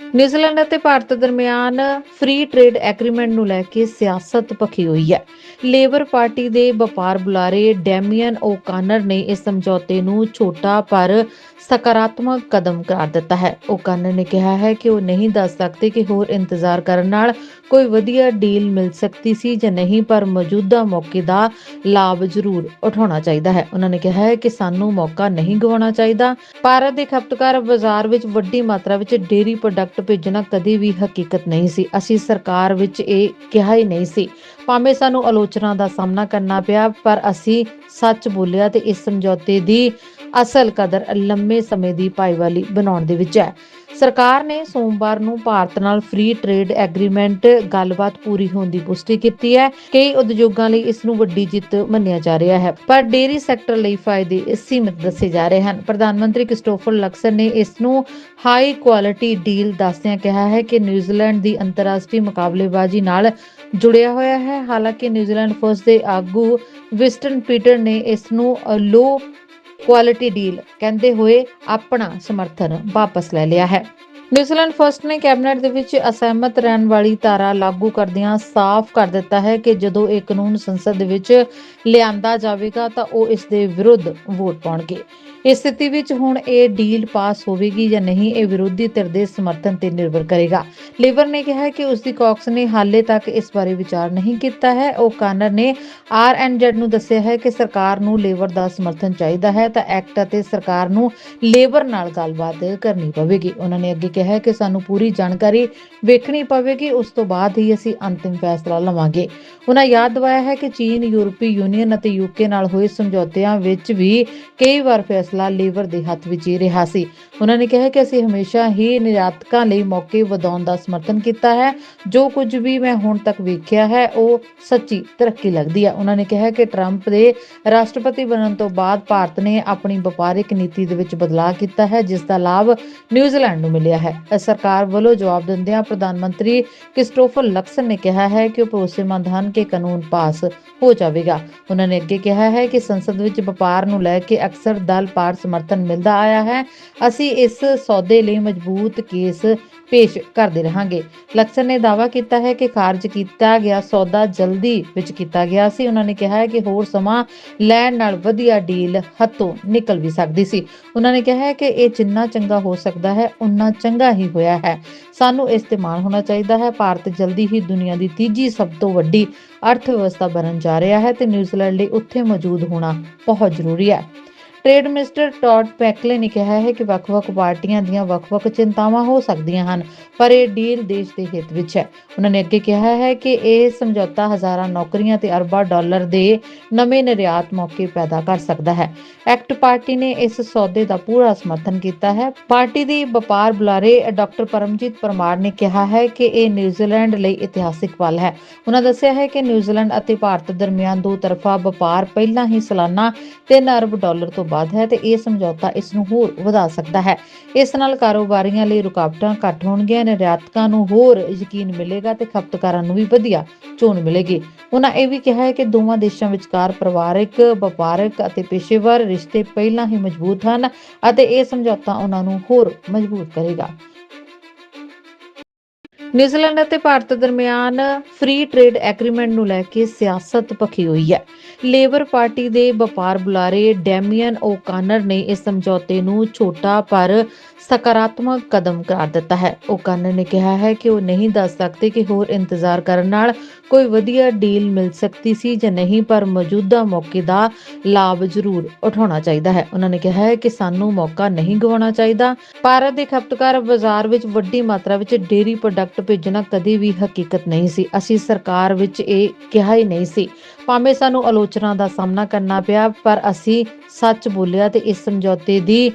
New Zealand ਅਤੇ ਭਾਰਤ ਦਰਮਿਆਨ free trade agreement ਨੂੰ ਲੈ ਕੇ ਸਿਆਸਤ ਭਖੀ ਹੋਈ ਹੈ। ਲੇਬਰ ਪਾਰਟੀ ਦੇ ਵਪਾਰ ਬੁਲਾਰੇ ਡੈਮੀਅਨ ਓਕਾਨਰ ਨੇ ਇਸ ਸਮਝੌਤੇ ਨੂੰ ਛੋਟਾ ਪਰ ਸਕਾਰਾਤਮਕ ਕਦਮ ਕਰਾਰ ਦਿੱਤਾ ਹੈ। ਓਕਾਨਰ ਨੇ ਕਿਹਾ ਹੈ ਕਿ ਉਹ ਨਹੀਂ ਦੱਸ ਸਕਦੇ ਕਿ ਹੋਰ ਇੰਤਜ਼ਾਰ ਕਰਨ ਨਾਲ ਕੋਈ ਵਧੀਆ ਡੀਲ ਮਿਲ ਸਕਦੀ ਸੀ ਜਾਂ ਨਹੀਂ, ਪਰ ਮੌਜੂਦਾ ਮੌਕੇ ਦਾ ਲਾਭ ਜ਼ਰੂਰ ਉਠਾਉਣਾ ਚਾਹੀਦਾ ਹੈ। ਉਹਨਾਂ ਨੇ ਕਿਹਾ ਹੈ ਕਿ ਸਾਨੂੰ ਮੌਕਾ ਨਹੀਂ ਗਵਾਉਣਾ ਚਾਹੀਦਾ। ਭਾਰਤ ਦੇ ਖਪਤਕਾਰ ਬਾਜ਼ਾਰ ਵਿੱਚ ਵੱਡੀ ਮਾਤਰਾ ਵਿੱਚ ਡੇਰੀ ਪ੍ਰੋਡਕਟ ਭੇਜਣਾ ਕਦੇ ਵੀ ਹਕੀਕਤ ਨਹੀਂ ਸੀ। ਅਸੀਂ ਸਰਕਾਰ ਵਿੱਚ ਇਹ ਕਿਹਾ ਹੀ ਨਹੀਂ ਸੀ। ਭਾਵੇਂ ਸਾਨੂੰ ਆਲੋਚਨਾ ਦਾ ਸਾਹਮਣਾ ਕਰਨਾ ਪਿਆ, ਪਰ ਅਸੀਂ ਸੱਚ ਬੋਲਿਆ ਤੇ ਇਸ ਸਮਝੌਤੇ ਦੀ ਅਸਲ ਕਦਰ ਲੰਮੇ ਸਮੇਂ ਦੀ ਭਾਈਵਾਲੀ ਬਣਾਉਣ ਦੇ ਵਿੱਚ ਹੈ। ਸਰਕਾਰ ਨੇ ਸੋਮਵਾਰ ਨੂੰ ਭਾਰਤ ਨਾਲ ਫ੍ਰੀ ਟ੍ਰੇਡ ਐਗਰੀਮੈਂਟ ਗੱਲਬਾਤ ਪੂਰੀ ਹੋਣ ਦੀ ਪੁਸ਼ਟੀ ਕੀਤੀ ਹੈ। ਕਈ ਉਦਯੋਗਾਂ ਲਈ ਇਸ ਨੂੰ ਵੱਡੀ ਜਿੱਤ ਮੰਨਿਆ ਜਾ ਰਿਹਾ ਹੈ। ਪਰ ਡੇਰੀ ਸੈਕਟਰ ਲਈ ਫਾਇਦੇ ਸੀਮਿਤ ਦੱਸੇ ਜਾ ਰਹੇ ਹਨ। ਪ੍ਰਧਾਨ ਮੰਤਰੀ ਕ੍ਰਿਸਟੋਫਰ ਲਕਸਰ ਨੇ ਇਸ ਨੂੰ ਹਾਈ ਕੁਆਲਿਟੀ ਡੀਲ ਦੱਸਦਿਆਂ ਕਿਹਾ ਹੈ ਕਿ ਨਿਊਜ਼ੀਲੈਂਡ ਦੀ ਅੰਤਰਰਾਸ਼ਟਰੀ ਮੁਕਾਬਲੇਬਾਜ਼ੀ ਨਾਲ ਜੁੜਿਆ ਹੋਇਆ ਹੈ। ਹਾਲਾਂਕਿ ਨਿਊਜ਼ੀਲੈਂਡ ਫਰਸਟ ਦੇ ਆਗੂ ਵਿਸਟਨ ਪੀਟਰ ਨੇ ਇਸ ਨੂੰ ਲੋ ਕੁਆਲਿਟੀ ਡੀਲ ਕਹਿੰਦੇ ਹੋਏ ਆਪਣਾ ਸਮਰਥਨ ਵਾਪਸ ਲੈ ਲਿਆ ਹੈ। ਨਿਊਜ਼ੀਲੈਂਡ ਫਰਸਟ ਨੇ ਕੈਬਨਿਟ ਦੇ ਵਿੱਚ ਅਸਹਿਮਤ ਰਹਿਣ ਵਾਲੀ ਧਾਰਾ ਲਾਗੂ ਕਰਦਿਆਂ ਸਾਫ਼ ਕਰ ਦਿੱਤਾ ਹੈ ਕਿ ਜਦੋਂ ਇਹ ਕਾਨੂੰਨ ਸੰਸਦ ਦੇ ਵਿੱਚ ਲਿਆਂਦਾ ਜਾਵੇਗਾ ਤਾਂ ਉਹ ਇਸ ਦੇ ਵਿਰੁੱਧ ਵੋਟ ਪਾਉਣਗੇ। ਇਸ ਸਥਿਤੀ ਵਿੱਚ ਹੁਣ ਇਹ ਡੀਲ ਪਾਸ ਹੋਵੇਗੀ ਜਾਂ ਨਹੀਂ, ਇਹ ਵਿਰੋਧੀ ਧਿਰ ਦੇ ਸਮਰਥਨ ਤੇ ਨਿਰਭਰ ਕਰੇਗਾ। ਲੇਬਰ ਨੇ ਕਿਹਾ ਕਿ ਉਸ ਦੀ ਕਾਕਸ ਨੇ ਹਾਲੇ ਤੱਕ ਇਸ ਬਾਰੇ ਵਿਚਾਰ ਨਹੀਂ ਕੀਤਾ ਹੈ। ਉਹ ਕਾਨਰ ਨੇ ਆਰਐਨਜ਼ੈਡ ਨੂੰ ਦੱਸਿਆ ਹੈ ਕਿ ਸਰਕਾਰ ਨੂੰ ਲੇਬਰ ਦਾ ਸਮਰਥਨ ਚਾਹੀਦਾ ਹੈ, ਤਾਂ ਐਕਟ ਅਤੇ ਸਰਕਾਰ ਨੂੰ ਲੇਬਰ ਨਾਲ ਗੱਲਬਾਤ ਕਰਨੀ ਪਵੇਗੀ। ਉਹਨਾਂ ਨੇ ਅੱਗੇ ਕਿਹਾ ਕਿ ਸਾਨੂੰ ਪੂਰੀ ਜਾਣਕਾਰੀ ਵੇਖਣੀ ਪਵੇਗੀ, ਉਸ ਤੋਂ ਬਾਅਦ ਹੀ ਅਸੀਂ ਅੰਤਿਮ ਫੈਸਲਾ ਲਵਾਂਗੇ। ਉਹਨਾਂ ਯਾਦ ਦਿਵਾਇਆ ਹੈ ਕਿ ਚੀਨ, ਯੂਰਪੀ ਯੂਨੀਅਨ ਅਤੇ ਯੂਕੇ ਨਾਲ ਹੋਏ ਸਮਝੌਤਿਆਂ ਵਿੱਚ ਵੀ ਕਈ ਵਾਰ ਫੈਸਲਾ ਲੇਬਰ ਦੇ ਹੱਥ ਵਿੱਚ ਹੀ ਰਿਹਾ ਸੀ। ਉਹਨਾਂ ਨੇ ਕਿਹਾ ਕਿ ਅਸੀਂ ਹਮੇਸ਼ਾ ਹੀ ਨਿਰਯਾਤਕਾਂ ਲਈ ਮੌਕੇ ਵਧਾਉਣ ਦਾ ਸਮਰਥਨ ਕੀਤਾ ਹੈ। ਜੋ ਕੁਝ ਵੀ ਮੈਂ ਹੁਣ ਤੱਕ ਵੇਖਿਆ ਹੈ ਉਹ ਸੱਚੀ ਤਰੱਕੀ ਲੱਗਦੀ ਹੈ ਉਹਨਾਂ ਨੇ ਕਿਹਾ ਕਿ ਟਰੰਪ ਦੇ ਰਾਸ਼ਟਰਪਤੀ ਬਣਨ ਤੋਂ ਬਾਅਦ ਭਾਰਤ ਨੇ ਆਪਣੀ ਵਪਾਰਿਕ ਨੀਤੀ ਦੇ ਵਿੱਚ ਬਦਲਾਅ ਕੀਤਾ ਹੈ ਜਿਸ ਦਾ ਲਾਭ ਨਿਊਜ਼ੀਲੈਂਡ ਨੂੰ ਮਿਲਿਆ ਹੈ। ਅ, ਸਰਕਾਰ ਵੱਲੋਂ ਜਵਾਬ ਦਿੰਦਿਆਂ ਪ੍ਰਧਾਨ ਮੰਤਰੀ ਕ੍ਰਿਸਟੋਫਰ ਲਕਸਨ ਨੇ ਕਿਹਾ ਹੈ ਕਿ ਉਹ ਭਰੋਸੇਮੰਦ ਹਨ ਕਿ ਕਾਨੂੰਨ ਪਾਸ ਹੋ ਜਾਵੇਗਾ। ਉਹਨਾਂ ਨੇ ਅੱਗੇ ਕਿਹਾ ਹੈ ਕਿ ਸੰਸਦ ਵਿੱਚ ਵਪਾਰ ਨੂੰ ਲੈ ਕੇ ਅਕਸਰ ਦਲ ਪਾਰ ਸਮਰਥਨ ਮਿਲਦਾ ਆਇਆ ਹੈ। ਅਸੀਂ ਇਸ ਸੌਦੇ ਲਈ ਮਜ਼ਬੂਤ ਕੇਸ ਪੇਸ਼ ਕਰਦੇ ਰਹਾਂਗੇ। ਲਕਸਨ ਨੇ ਦਾਅਵਾ ਕੀਤਾ ਹੈ ਕਿ ਖਾਰਜ ਕੀਤਾ ਗਿਆ ਸੌਦਾ ਜਲਦੀ ਵਿੱਚ ਕੀਤਾ ਗਿਆ ਸੀ। ਉਹਨਾਂ ਨੇ ਕਿਹਾ ਹੈ ਕਿ ਹੋਰ ਸਮਾਂ ਲੈਣ ਨਾਲ ਵਧੀਆ ਡੀਲ ਹੱਥੋਂ ਨਿਕਲ ਵੀ ਸਕਦੀ ਸੀ। ਉਹਨਾਂ ਨੇ ਕਿਹਾ ਹੈ ਕਿ ਇਹ ਜਿੰਨਾ ਚੰਗਾ ਹੋ ਸਕਦਾ ਹੈ ਉਨਾ ਚੰਗਾ ਹੀ ਹੋਇਆ ਹੈ। ਸਾਨੂੰ ਇਸ ਤੇ ਮਾਣ ਹੋਣਾ ਚਾਹੀਦਾ ਹੈ। ਭਾਰਤ ਜਲਦੀ ਹੀ ਦੁਨੀਆ ਦੀ ਤੀਜੀ ਸਭ ਤੋਂ ਵੱਡੀ ਅਰਥ ਵਿਵਸਥਾ ਬਣਨ ਜਾ ਰਿਹਾ ਹੈ ਤੇ ਨਿਊਜ਼ੀਲੈਂਡ ਲਈ ਉੱਥੇ ਮੌਜੂਦ ਹੋਣਾ ਬਹੁਤ ਜ਼ਰੂਰੀ ਹੈ। ਟ੍ਰੇਡ ਮਿਨਿਸਟਰ ਟੌਡ ਪੈਕਲੇ ਨੇ ਕਿਹਾ ਹੈ ਕਿ ਵੱਖ-ਵੱਖ ਪਾਰਟੀਆਂ ਦੀਆਂ ਵੱਖ-ਵੱਖ ਚਿੰਤਾਵਾਂ ਹੋ ਸਕਦੀਆਂ ਹਨ, ਪਰ ਇਹ ਡੀਲ ਦੇਸ਼ ਦੇ ਹਿੱਤ ਵਿੱਚ ਹੈ। ਉਹਨਾਂ ਨੇ ਅੱਗੇ ਕਿਹਾ ਹੈ ਕਿ ਇਹ ਸਮਝੌਤਾ ਹਜ਼ਾਰਾਂ ਨੌਕਰੀਆਂ ਤੇ ਅਰਬਾਂ ਡਾਲਰ ਦੇ ਨਵੇਂ ਨਿਰਯਾਤ ਮੌਕੇ ਪੈਦਾ ਕਰ ਸਕਦਾ ਹੈ। ਐਕਟ ਪਾਰਟੀ ਨੇ ਇਸ ਸੌਦੇ ਦਾ ਪੂਰਾ ਸਮਰਥਨ ਕੀਤਾ ਹੈ। ਪਾਰਟੀ ਦੀ ਵਪਾਰ ਬੁਲਾਰੇ ਡਾਕਟਰ ਪਰਮਜੀਤ ਪਰਮਾਰ ਨੇ ਕਿਹਾ ਹੈ ਕਿ ਇਹ ਨਿਊਜ਼ੀਲੈਂਡ ਲਈ ਇਤਿਹਾਸਿਕ ਪਲ ਹੈ। ਉਹਨਾਂ ਦੱਸਿਆ ਹੈ ਕਿ ਨਿਊਜ਼ੀਲੈਂਡ ਅਤੇ ਭਾਰਤ ਦਰਮਿਆਨ ਦੋ ਤਰਫਾ ਵਪਾਰ ਪਹਿਲਾਂ ਹੀ ਸਾਲਾਨਾ 3 ਅਰਬ ਡਾਲਰ ਤੋਂ ਵੱਧ ਹੈ ਤੇ ਇਹ ਸਮਝੌਤਾ ਇਸ ਨੂੰ ਹੋਰ ਵਧਾ ਸਕਦਾ ਹੈ। ਇਸ ਨਾਲ ਕਾਰੋਬਾਰੀਆਂ ਲਈ ਰੁਕਾਵਟਾਂ ਘੱਟ ਹੋਣਗੀਆਂ ਨਿਰਯਾਤਕਾਂ ਨੂੰ ਹੋਰ ਯਕੀਨ ਮਿਲੇਗਾ ਤੇ ਖਪਤਕਾਰਾਂ ਨੂੰ ਵੀ ਵਧੀਆ ਚੋਣ ਮਿਲੇਗੀ। ਉਹਨਾਂ ਇਹ ਵੀ ਕਿਹਾ ਹੈ ਕਿ ਦੋਵਾਂ ਦੇਸ਼ਾਂ ਵਿਚਕਾਰ ਪਰਿਵਾਰਕ, ਵਪਾਰਕ ਅਤੇ ਪੇਸ਼ੇਵਰ ਰਿਸ਼ਤੇ ਪਹਿਲਾਂ ਹੀ ਮਜ਼ਬੂਤ ਹਨ ਅਤੇ ਇਹ ਸਮਝੌਤਾ ਉਹਨਾਂ ਨੂੰ ਹੋਰ ਮਜ਼ਬੂਤ ਕਰੇਗਾ। ਨਿਊਜ਼ੀਲੈਂਡ ਅਤੇ ਭਾਰਤ ਦਰਮਿਆਨ ਫ੍ਰੀ ਟ੍ਰੇਡ ਐਗਰੀਮੈਂਟ ਨੂੰ ਲੈ ਕੇ ਸਿਆਸਤ ਭਖੀ ਹੋਈ ਹੈ। ਲੇਬਰ ਪਾਰਟੀ ਦੇ ਵਪਾਰ ਬੁਲਾਰੇ ਡੈਮੀਅਨ ਓਕਾਨਰ ਨੇ ਇਸ ਸਮਝੌਤੇ ਨੂੰ ਛੋਟਾ ਪਰ ਸਕਾਰਾਤਮਕ ਕਦਮ ਕਰਾਰ ਦਿੱਤਾ ਹੈ। ਓਕਾਨਰ ਨੇ ਕਿਹਾ ਹੈ ਕਿ ਉਹ ਨਹੀਂ ਦੱਸ ਸਕਦੇ ਕਿ ਹੋਰ ਇੰਤਜ਼ਾਰ ਕਰਨ ਨਾਲ ਕੋਈ ਵਧੀਆ ਡੀਲ ਮਿਲ ਸਕਦੀ ਸੀ ਜਾਂ ਨਹੀਂ, ਪਰ ਮੌਜੂਦਾ ਮੌਕੇ ਦਾ ਲਾਭ ਜ਼ਰੂਰ ਉਠਾਉਣਾ ਚਾਹੀਦਾ ਹੈ। ਉਹਨਾਂ ਨੇ ਕਿਹਾ ਹੈ ਕਿ ਸਾਨੂੰ ਮੌਕਾ ਨਹੀਂ ਗਵਾਉਣਾ ਚਾਹੀਦਾ। ਭਾਰਤ ਦੇ ਖਪਤਕਾਰ ਬਾਜ਼ਾਰ ਵਿੱਚ ਵੱਡੀ ਮਾਤਰਾ ਵਿੱਚ ਡੇਰੀ ਪ੍ਰੋਡਕਟ ਭੇਜਣਾ ਕਦੇ ਵੀ ਹਕੀਕਤ ਨਹੀਂ ਸੀ। ਅਸੀਂ ਸਰਕਾਰ ਵਿੱਚ ਇਹ ਕਿਹਾ ਹੀ ਨਹੀਂ ਸੀ। ਭਾਵੇਂ ਸਾਨੂੰ ਆਲੋਚਨਾ ਦਾ ਸਾਹਮਣਾ ਕਰਨਾ ਪਿਆ, ਪਰ ਅਸੀਂ ਸੱਚ ਬੋਲਿਆ ਤੇ ਇਸ ਸਮਝੌਤੇ ਦੀ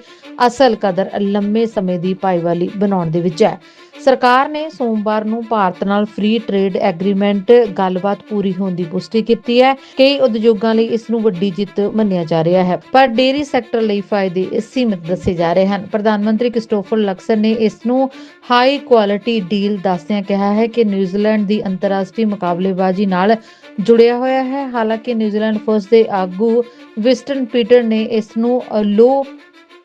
ਅਸਲ ਕਦਰ ਲੰਮੇ ਸਮੇਂ ਦੀ ਪਾਈਵਾਲੀ ਬਣਾਉਣ ਦੇ ਵਿੱਚ ਹੈ। ਸਰਕਾਰ ਨੇ ਸੋਮਵਾਰ ਨੂੰ ਭਾਰਤ ਨਾਲ ਫ੍ਰੀ ਟ੍ਰੇਡ ਐਗਰੀਮੈਂਟ ਗੱਲਬਾਤ ਪੂਰੀ ਹੋਣ ਦੀ ਪੁਸ਼ਟੀ ਕੀਤੀ ਹੈ। ਕਈ ਉਦਯੋਗਾਂ ਲਈ ਇਸ ਨੂੰ ਵੱਡੀ ਜਿੱਤ ਮੰਨਿਆ ਜਾ ਰਿਹਾ ਹੈ, ਪਰ ਡੇਰੀ ਸੈਕਟਰ ਲਈ ਫਾਇਦੇ ਸੀਮਿਤ ਦੱਸੇ ਜਾ ਰਹੇ ਹਨ। ਪ੍ਰਧਾਨ ਮੰਤਰੀ ਕ੍ਰਿਸਟੋਫਰ ਲਕਸਨ ਨੇ ਇਸ ਨੂੰ ਹਾਈ ਕੁਆਲਿਟੀ ਡੀਲ ਦੱਸਦਿਆਂ ਕਿਹਾ ਹੈ ਕਿ ਨਿਊਜ਼ੀਲੈਂਡ ਦੀ ਅੰਤਰਰਾਸ਼ਟਰੀ ਮੁਕਾਬਲੇਬਾਜ਼ੀ ਨਾਲ ਜੁੜਿਆ ਹੋਇਆ ਹੈ। ਹਾਲਾਂਕਿ ਨਿਊਜ਼ੀਲੈਂਡ ਫਰਸਟ ਦੇ ਆਗੂ ਵਿਸਟਨ ਪੀਟਰ ਨੇ ਇਸ ਨੂੰ ਲੋ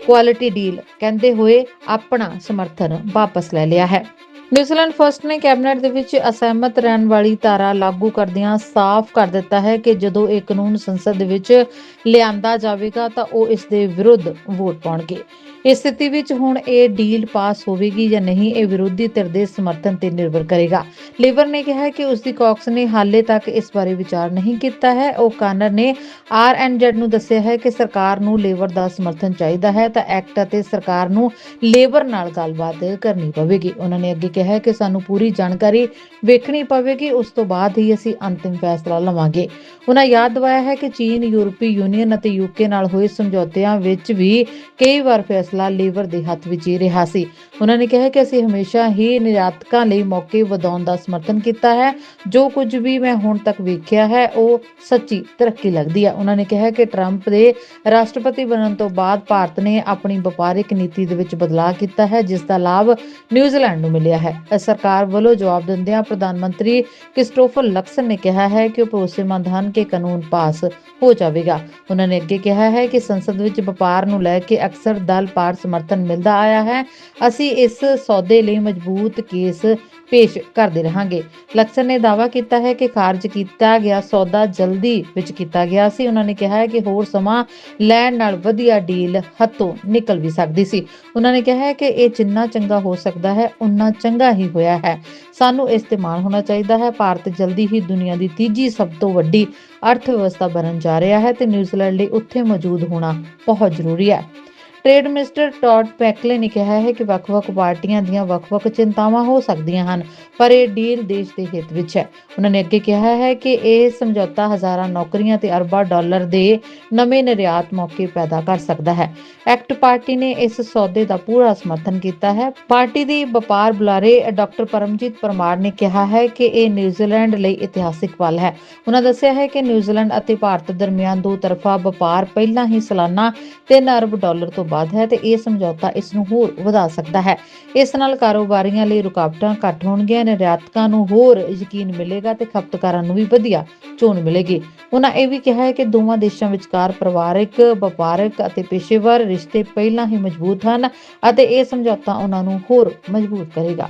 ਕੁਆਲਿਟੀ ਡੀਲ ਕਹਿੰਦੇ ਹੋਏ ਆਪਣਾ ਸਮਰਥਨ ਵਾਪਸ ਲੈ ਲਿਆ ਹੈ। ਨਿਊਜ਼ੀਲੈਂਡ ਫਰਸਟ ਨੇ ਕੈਬਨਿਟ ਦੇ ਵਿੱਚ ਅਸਹਿਮਤ ਰਹਿਣ ਵਾਲੀ ਧਾਰਾ ਲਾਗੂ ਕਰਦਿਆਂ ਸਾਫ਼ ਕਰ ਦਿੱਤਾ ਹੈ ਕਿ ਜਦੋਂ ਇਹ ਕਾਨੂੰਨ ਸੰਸਦ ਦੇ ਵਿੱਚ ਲਿਆਂਦਾ ਜਾਵੇਗਾ ਤਾਂ ਉਹ ਇਸ ਦੇ ਵਿਰੁੱਧ ਵੋਟ ਪਾਉਣਗੇ। ਇਸ ਸਥਿਤੀ ਵਿੱਚ ਹੁਣ ਇਹ ਡੀਲ ਪਾਸ ਹੋਵੇਗੀ ਜਾਂ ਨਹੀਂ, ਇਹ ਵਿਰੋਧੀ ਧਿਰ ਦੇ ਸਮਰਥਨ ਤੇ ਨਿਰਭਰ ਕਰੇਗਾ। ਲੇਬਰ ਨੇ ਕਿਹਾ ਕਿ ਉਸ ਦੀ ਕਾਕਸ ਨੇ ਹਾਲੇ ਤੱਕ ਇਸ ਬਾਰੇ ਵਿਚਾਰ ਨਹੀਂ ਕੀਤਾ ਹੈ। ਉਹ ਕਾਨਰ ਨੇ ਆਰਐਨਜ਼ੈਡ ਨੂੰ ਦੱਸਿਆ ਹੈ ਕਿ ਸਰਕਾਰ ਨੂੰ ਲੇਬਰ ਦਾ ਸਮਰਥਨ ਚਾਹੀਦਾ ਹੈ, ਤਾਂ ਐਕਟ ਅਤੇ ਸਰਕਾਰ ਨੂੰ ਲੇਬਰ ਨਾਲ ਗੱਲਬਾਤ ਕਰਨੀ ਪਵੇਗੀ। ਉਹਨਾਂ ਨੇ ਅੱਗੇ ਕਿਹਾ ਕਿ ਸਾਨੂੰ ਪੂਰੀ ਜਾਣਕਾਰੀ ਵੇਖਣੀ ਪਵੇਗੀ, ਉਸ ਤੋਂ ਬਾਅਦ ਹੀ ਅਸੀਂ ਅੰਤਿਮ ਫੈਸਲਾ ਲਵਾਂਗੇ। ਉਹਨਾਂ ਯਾਦ ਦਿਵਾਇਆ ਹੈ ਕਿ ਚੀਨ, ਯੂਰਪੀ ਯੂਨੀਅਨ ਅਤੇ ਯੂਕੇ ਨਾਲ ਹੋਏ ਸਮਝੌਤਿਆਂ ਵਿੱਚ ਵੀ ਕਈ ਵਾਰ ਫੈਸਲਾ ਲੇਬਰ ਦੇ ਹੱਥ ਵਿੱਚ ਹੀ ਰਿਹਾ ਸੀ। ਉਹਨਾਂ ਨੇ ਕਿਹਾ ਕਿ ਅਸੀਂ ਹਮੇਸ਼ਾ ਹੀ ਨਿਰਯਾਤਕਾਂ ਲਈ ਮੌਕੇ ਵਧਾਉਣ ਦਾ ਸਮਰਥਨ ਕੀਤਾ ਹੈ। ਜੋ ਕੁਝ ਵੀ ਮੈਂ ਹੁਣ ਤੱਕ ਵੇਖਿਆ ਹੈ, ਉਹ ਸੱਚੀ ਤਰੱਕੀ ਲੱਗਦੀ ਹੈ ਉਹਨਾਂ ਨੇ ਕਿਹਾ ਕਿ ਟਰੰਪ ਦੇ ਰਾਸ਼ਟਰਪਤੀ ਬਣਨ ਤੋਂ ਬਾਅਦ ਭਾਰਤ ਨੇ ਆਪਣੀ ਵਪਾਰਿਕ ਨੀਤੀ ਦੇ ਵਿੱਚ ਬਦਲਾਅ ਕੀਤਾ ਹੈ, ਜਿਸ ਦਾ ਲਾਭ ਨਿਊਜ਼ੀਲੈਂਡ ਨੂੰ ਮਿਲਿਆ ਹੈ। ਇਸ ਸਰਕਾਰ ਵੱਲੋਂ ਜਵਾਬ ਦਿੰਦਿਆਂ ਪ੍ਰਧਾਨ ਮੰਤਰੀ ਕ੍ਰਿਸਟੋਫਰ ਲਕਸਨ ਨੇ ਕਿਹਾ ਹੈ ਕਿ ਉਹ ਭਰੋਸੇਮੰਦ ਹਨ ਕਿ ਕਾਨੂੰਨ ਪਾਸ ਹੋ ਜਾਵੇਗਾ। ਉਹਨਾਂ ਨੇ ਅੱਗੇ ਕਿਹਾ ਹੈ ਕਿ ਸੰਸਦ ਵਿੱਚ ਵਪਾਰ ਨੂੰ ਲੈ ਕੇ ਅਕਸਰ ਦਲ ਪਾਰ ਸਮਰਥਨ ਮਿਲਦਾ ਆਇਆ ਹੈ। ਅਸੀਂ ਇਸ ਸੌਦੇ ਲਈ ਮਜ਼ਬੂਤ ਕੇਸ ਪੇਸ਼ ਕਰਦੇ ਰਹਾਂਗੇ। ਲਕਸਨ ਨੇ ਦਾਅਵਾ ਕੀਤਾ ਹੈ ਕਿ ਖਾਰਜ ਕੀਤਾ ਗਿਆ ਸੌਦਾ ਜਲਦੀ ਵਿੱਚ ਕੀਤਾ ਗਿਆ ਸੀ। ਉਹਨਾਂ ਨੇ ਕਿਹਾ ਹੈ ਕਿ ਹੋਰ ਸਮਾਂ ਲੈਣ ਨਾਲ ਵਧੀਆ ਡੀਲ ਹੱਥੋਂ ਨਿਕਲ ਵੀ ਸਕਦੀ ਸੀ। ਉਹਨਾਂ ਨੇ ਕਿਹਾ ਹੈ ਕਿ ਇਹ ਜਿੰਨਾ ਚੰਗਾ ਹੋ ਸਕਦਾ ਹੈ ਉਨਾ ਚੰਗਾ ਹੀ ਹੋਇਆ ਹੈ। ਸਾਨੂੰ ਇਸ ਤੇ ਮਾਣ ਹੋਣਾ ਚਾਹੀਦਾ ਹੈ। ਭਾਰਤ ਜਲਦੀ ਹੀ ਦੁਨੀਆ ਦੀ ਤੀਜੀ ਸਭ ਤੋਂ ਵੱਡੀ ਅਰਥ ਵਿਵਸਥਾ ਬਣਨ ਜਾ ਰਿਹਾ ਹੈ ਤੇ ਨਿਊਜ਼ੀਲੈਂਡ ਲਈ ਉੱਥੇ ਮੌਜੂਦ ਹੋਣਾ ਬਹੁਤ ਜ਼ਰੂਰੀ ਹੈ। ਟ੍ਰੇਡ ਮਿਨਿਸਟਰ ਟੌਡ ਪੈਕਲੇ ਨੇ ਕਿਹਾ ਹੈ ਕਿ ਵੱਖ-ਵੱਖ ਪਾਰਟੀਆਂ ਦੀਆਂ ਵੱਖ-ਵੱਖ ਚਿੰਤਾਵਾਂ ਹੋ ਸਕਦੀਆਂ ਹਨ, ਪਰ ਇਹ ਡੀਲ ਦੇਸ਼ ਦੇ ਹਿੱਤ ਵਿੱਚ ਹੈ। ਉਹਨਾਂ ਨੇ ਅੱਗੇ ਕਿਹਾ ਹੈ ਕਿ ਇਹ ਸਮਝੌਤਾ ਹਜ਼ਾਰਾਂ ਨੌਕਰੀਆਂ ਤੇ ਅਰਬਾਂ ਡਾਲਰ ਦੇ ਨਵੇਂ ਨਿਰਯਾਤ ਮੌਕੇ ਪੈਦਾ ਕਰ ਸਕਦਾ ਹੈ। ਐਕਟ ਪਾਰਟੀ ਨੇ ਇਸ ਸੌਦੇ ਦਾ ਪੂਰਾ ਸਮਰਥਨ ਕੀਤਾ ਹੈ। ਪਾਰਟੀ ਦੀ ਵਪਾਰ ਬੁਲਾਰੇ ਡਾਕਟਰ ਪਰਮਜੀਤ ਪਰਮਾਰ ਨੇ ਕਿਹਾ ਹੈ ਕਿ ਇਹ ਨਿਊਜ਼ੀਲੈਂਡ ਲਈ ਇਤਿਹਾਸਿਕ ਪਲ ਹੈ। ਉਹਨਾਂ ਦੱਸਿਆ ਹੈ ਕਿ ਨਿਊਜ਼ੀਲੈਂਡ ਅਤੇ ਭਾਰਤ ਦਰਮਿਆਨ ਦੋ ਤਰਫਾ ਵਪਾਰ ਪਹਿਲਾਂ ਹੀ ਸਾਲਾਨਾ 3 ਅਰਬ ਡਾਲਰ ਤੋਂ ਵੱਧ ਹੈ ਤੇ ਇਹ ਸਮਝੌਤਾ ਇਸ ਨੂੰ ਹੋਰ ਵਧਾ ਸਕਦਾ ਹੈ। ਇਸ ਨਾਲ ਕਾਰੋਬਾਰੀਆਂ ਲਈ ਰੁਕਾਵਟਾਂ ਘੱਟ ਹੋਣਗੀਆਂ ਨਿਰਯਾਤਕਾਂ ਨੂੰ ਹੋਰ ਯਕੀਨ ਮਿਲੇਗਾ ਤੇ ਖਪਤਕਾਰਾਂ ਨੂੰ ਵੀ ਵਧੀਆ ਚੋਣ ਮਿਲੇਗੀ। ਉਹਨਾਂ ਇਹ ਵੀ ਕਿਹਾ ਹੈ ਕਿ ਦੋਵਾਂ ਦੇਸ਼ਾਂ ਵਿਚਕਾਰ ਪਰਿਵਾਰਕ, ਵਪਾਰਕ ਅਤੇ ਪੇਸ਼ੇਵਰ ਰਿਸ਼ਤੇ ਪਹਿਲਾਂ ਹੀ ਮਜ਼ਬੂਤ ਹਨ ਅਤੇ ਇਹ ਸਮਝੌਤਾ ਉਹਨਾਂ ਨੂੰ ਹੋਰ ਮਜ਼ਬੂਤ ਕਰੇਗਾ।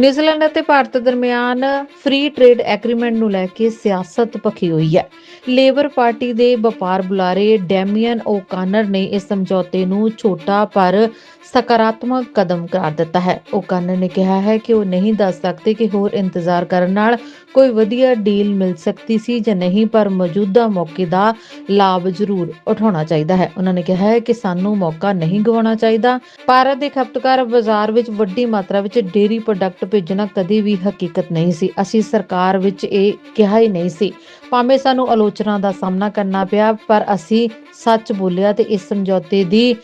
ਨਿਊਜ਼ੀਲੈਂਡ ਅਤੇ ਭਾਰਤ ਦਰਮਿਆਨ ਫ੍ਰੀ ਟ੍ਰੇਡ ਐਗਰੀਮੈਂਟ ਨੂੰ ਲੈ ਕੇ ਸਿਆਸਤ ਭਖੀ ਹੋਈ ਹੈ। ਲੇਬਰ ਪਾਰਟੀ ਦੇ ਵਪਾਰ ਬੁਲਾਰੇ ਡੈਮੀਅਨ ਓਕਾਨਰ ਨੇ ਇਸ ਸਮਝੌਤੇ ਨੂੰ ਛੋਟਾ ਪਰ ਸਕਾਰਾਤਮਕ ਕਦਮ ਕਰਾਰ ਦਿੱਤਾ ਹੈ। ਓਕਾਨਰ ਨੇ ਕਿਹਾ ਹੈ ਕਿ ਉਹ ਨਹੀਂ ਦੱਸ ਸਕਦੇ ਕਿ ਹੋਰ ਇੰਤਜ਼ਾਰ ਕਰਨ ਨਾਲ ਕੋਈ ਵਧੀਆ ਡੀਲ ਮਿਲ ਸਕਦੀ ਸੀ ਜਾਂ ਨਹੀਂ, ਪਰ ਮੌਜੂਦਾ ਮੌਕੇ ਦਾ ਲਾਭ ਜ਼ਰੂਰ ਉਠਾਉਣਾ ਚਾਹੀਦਾ ਹੈ। ਉਹਨਾਂ ਨੇ ਕਿਹਾ ਹੈ ਕਿ ਸਾਨੂੰ ਮੌਕਾ ਨਹੀਂ ਗਵਾਉਣਾ ਚਾਹੀਦਾ। ਭਾਰਤ ਦੇ ਖਪਤਕਾਰ ਬਾਜ਼ਾਰ ਵਿੱਚ ਵੱਡੀ ਮਾਤਰਾ ਵਿੱਚ ਡੇਰੀ ਪ੍ਰੋਡਕਟ ਭੇਜਣਾ ਕਦੇ ਵੀ ਹਕੀਕਤ ਨਹੀਂ ਸੀ। ਅਸੀਂ ਸਰਕਾਰ ਵਿੱਚ ਇਹ ਕਿਹਾ ਹੀ ਨਹੀਂ ਸੀ। ਭਾਵੇਂ ਸਾਨੂੰ ਆਲੋਚਨਾ ਦਾ ਸਾਹਮਣਾ ਕਰਨਾ ਪਿਆ, ਪਰ ਅਸੀਂ ਸੱਚ ਬੋਲਿਆ ਤੇ ਇਸ ਸਮਝੌਤੇ ਦੀ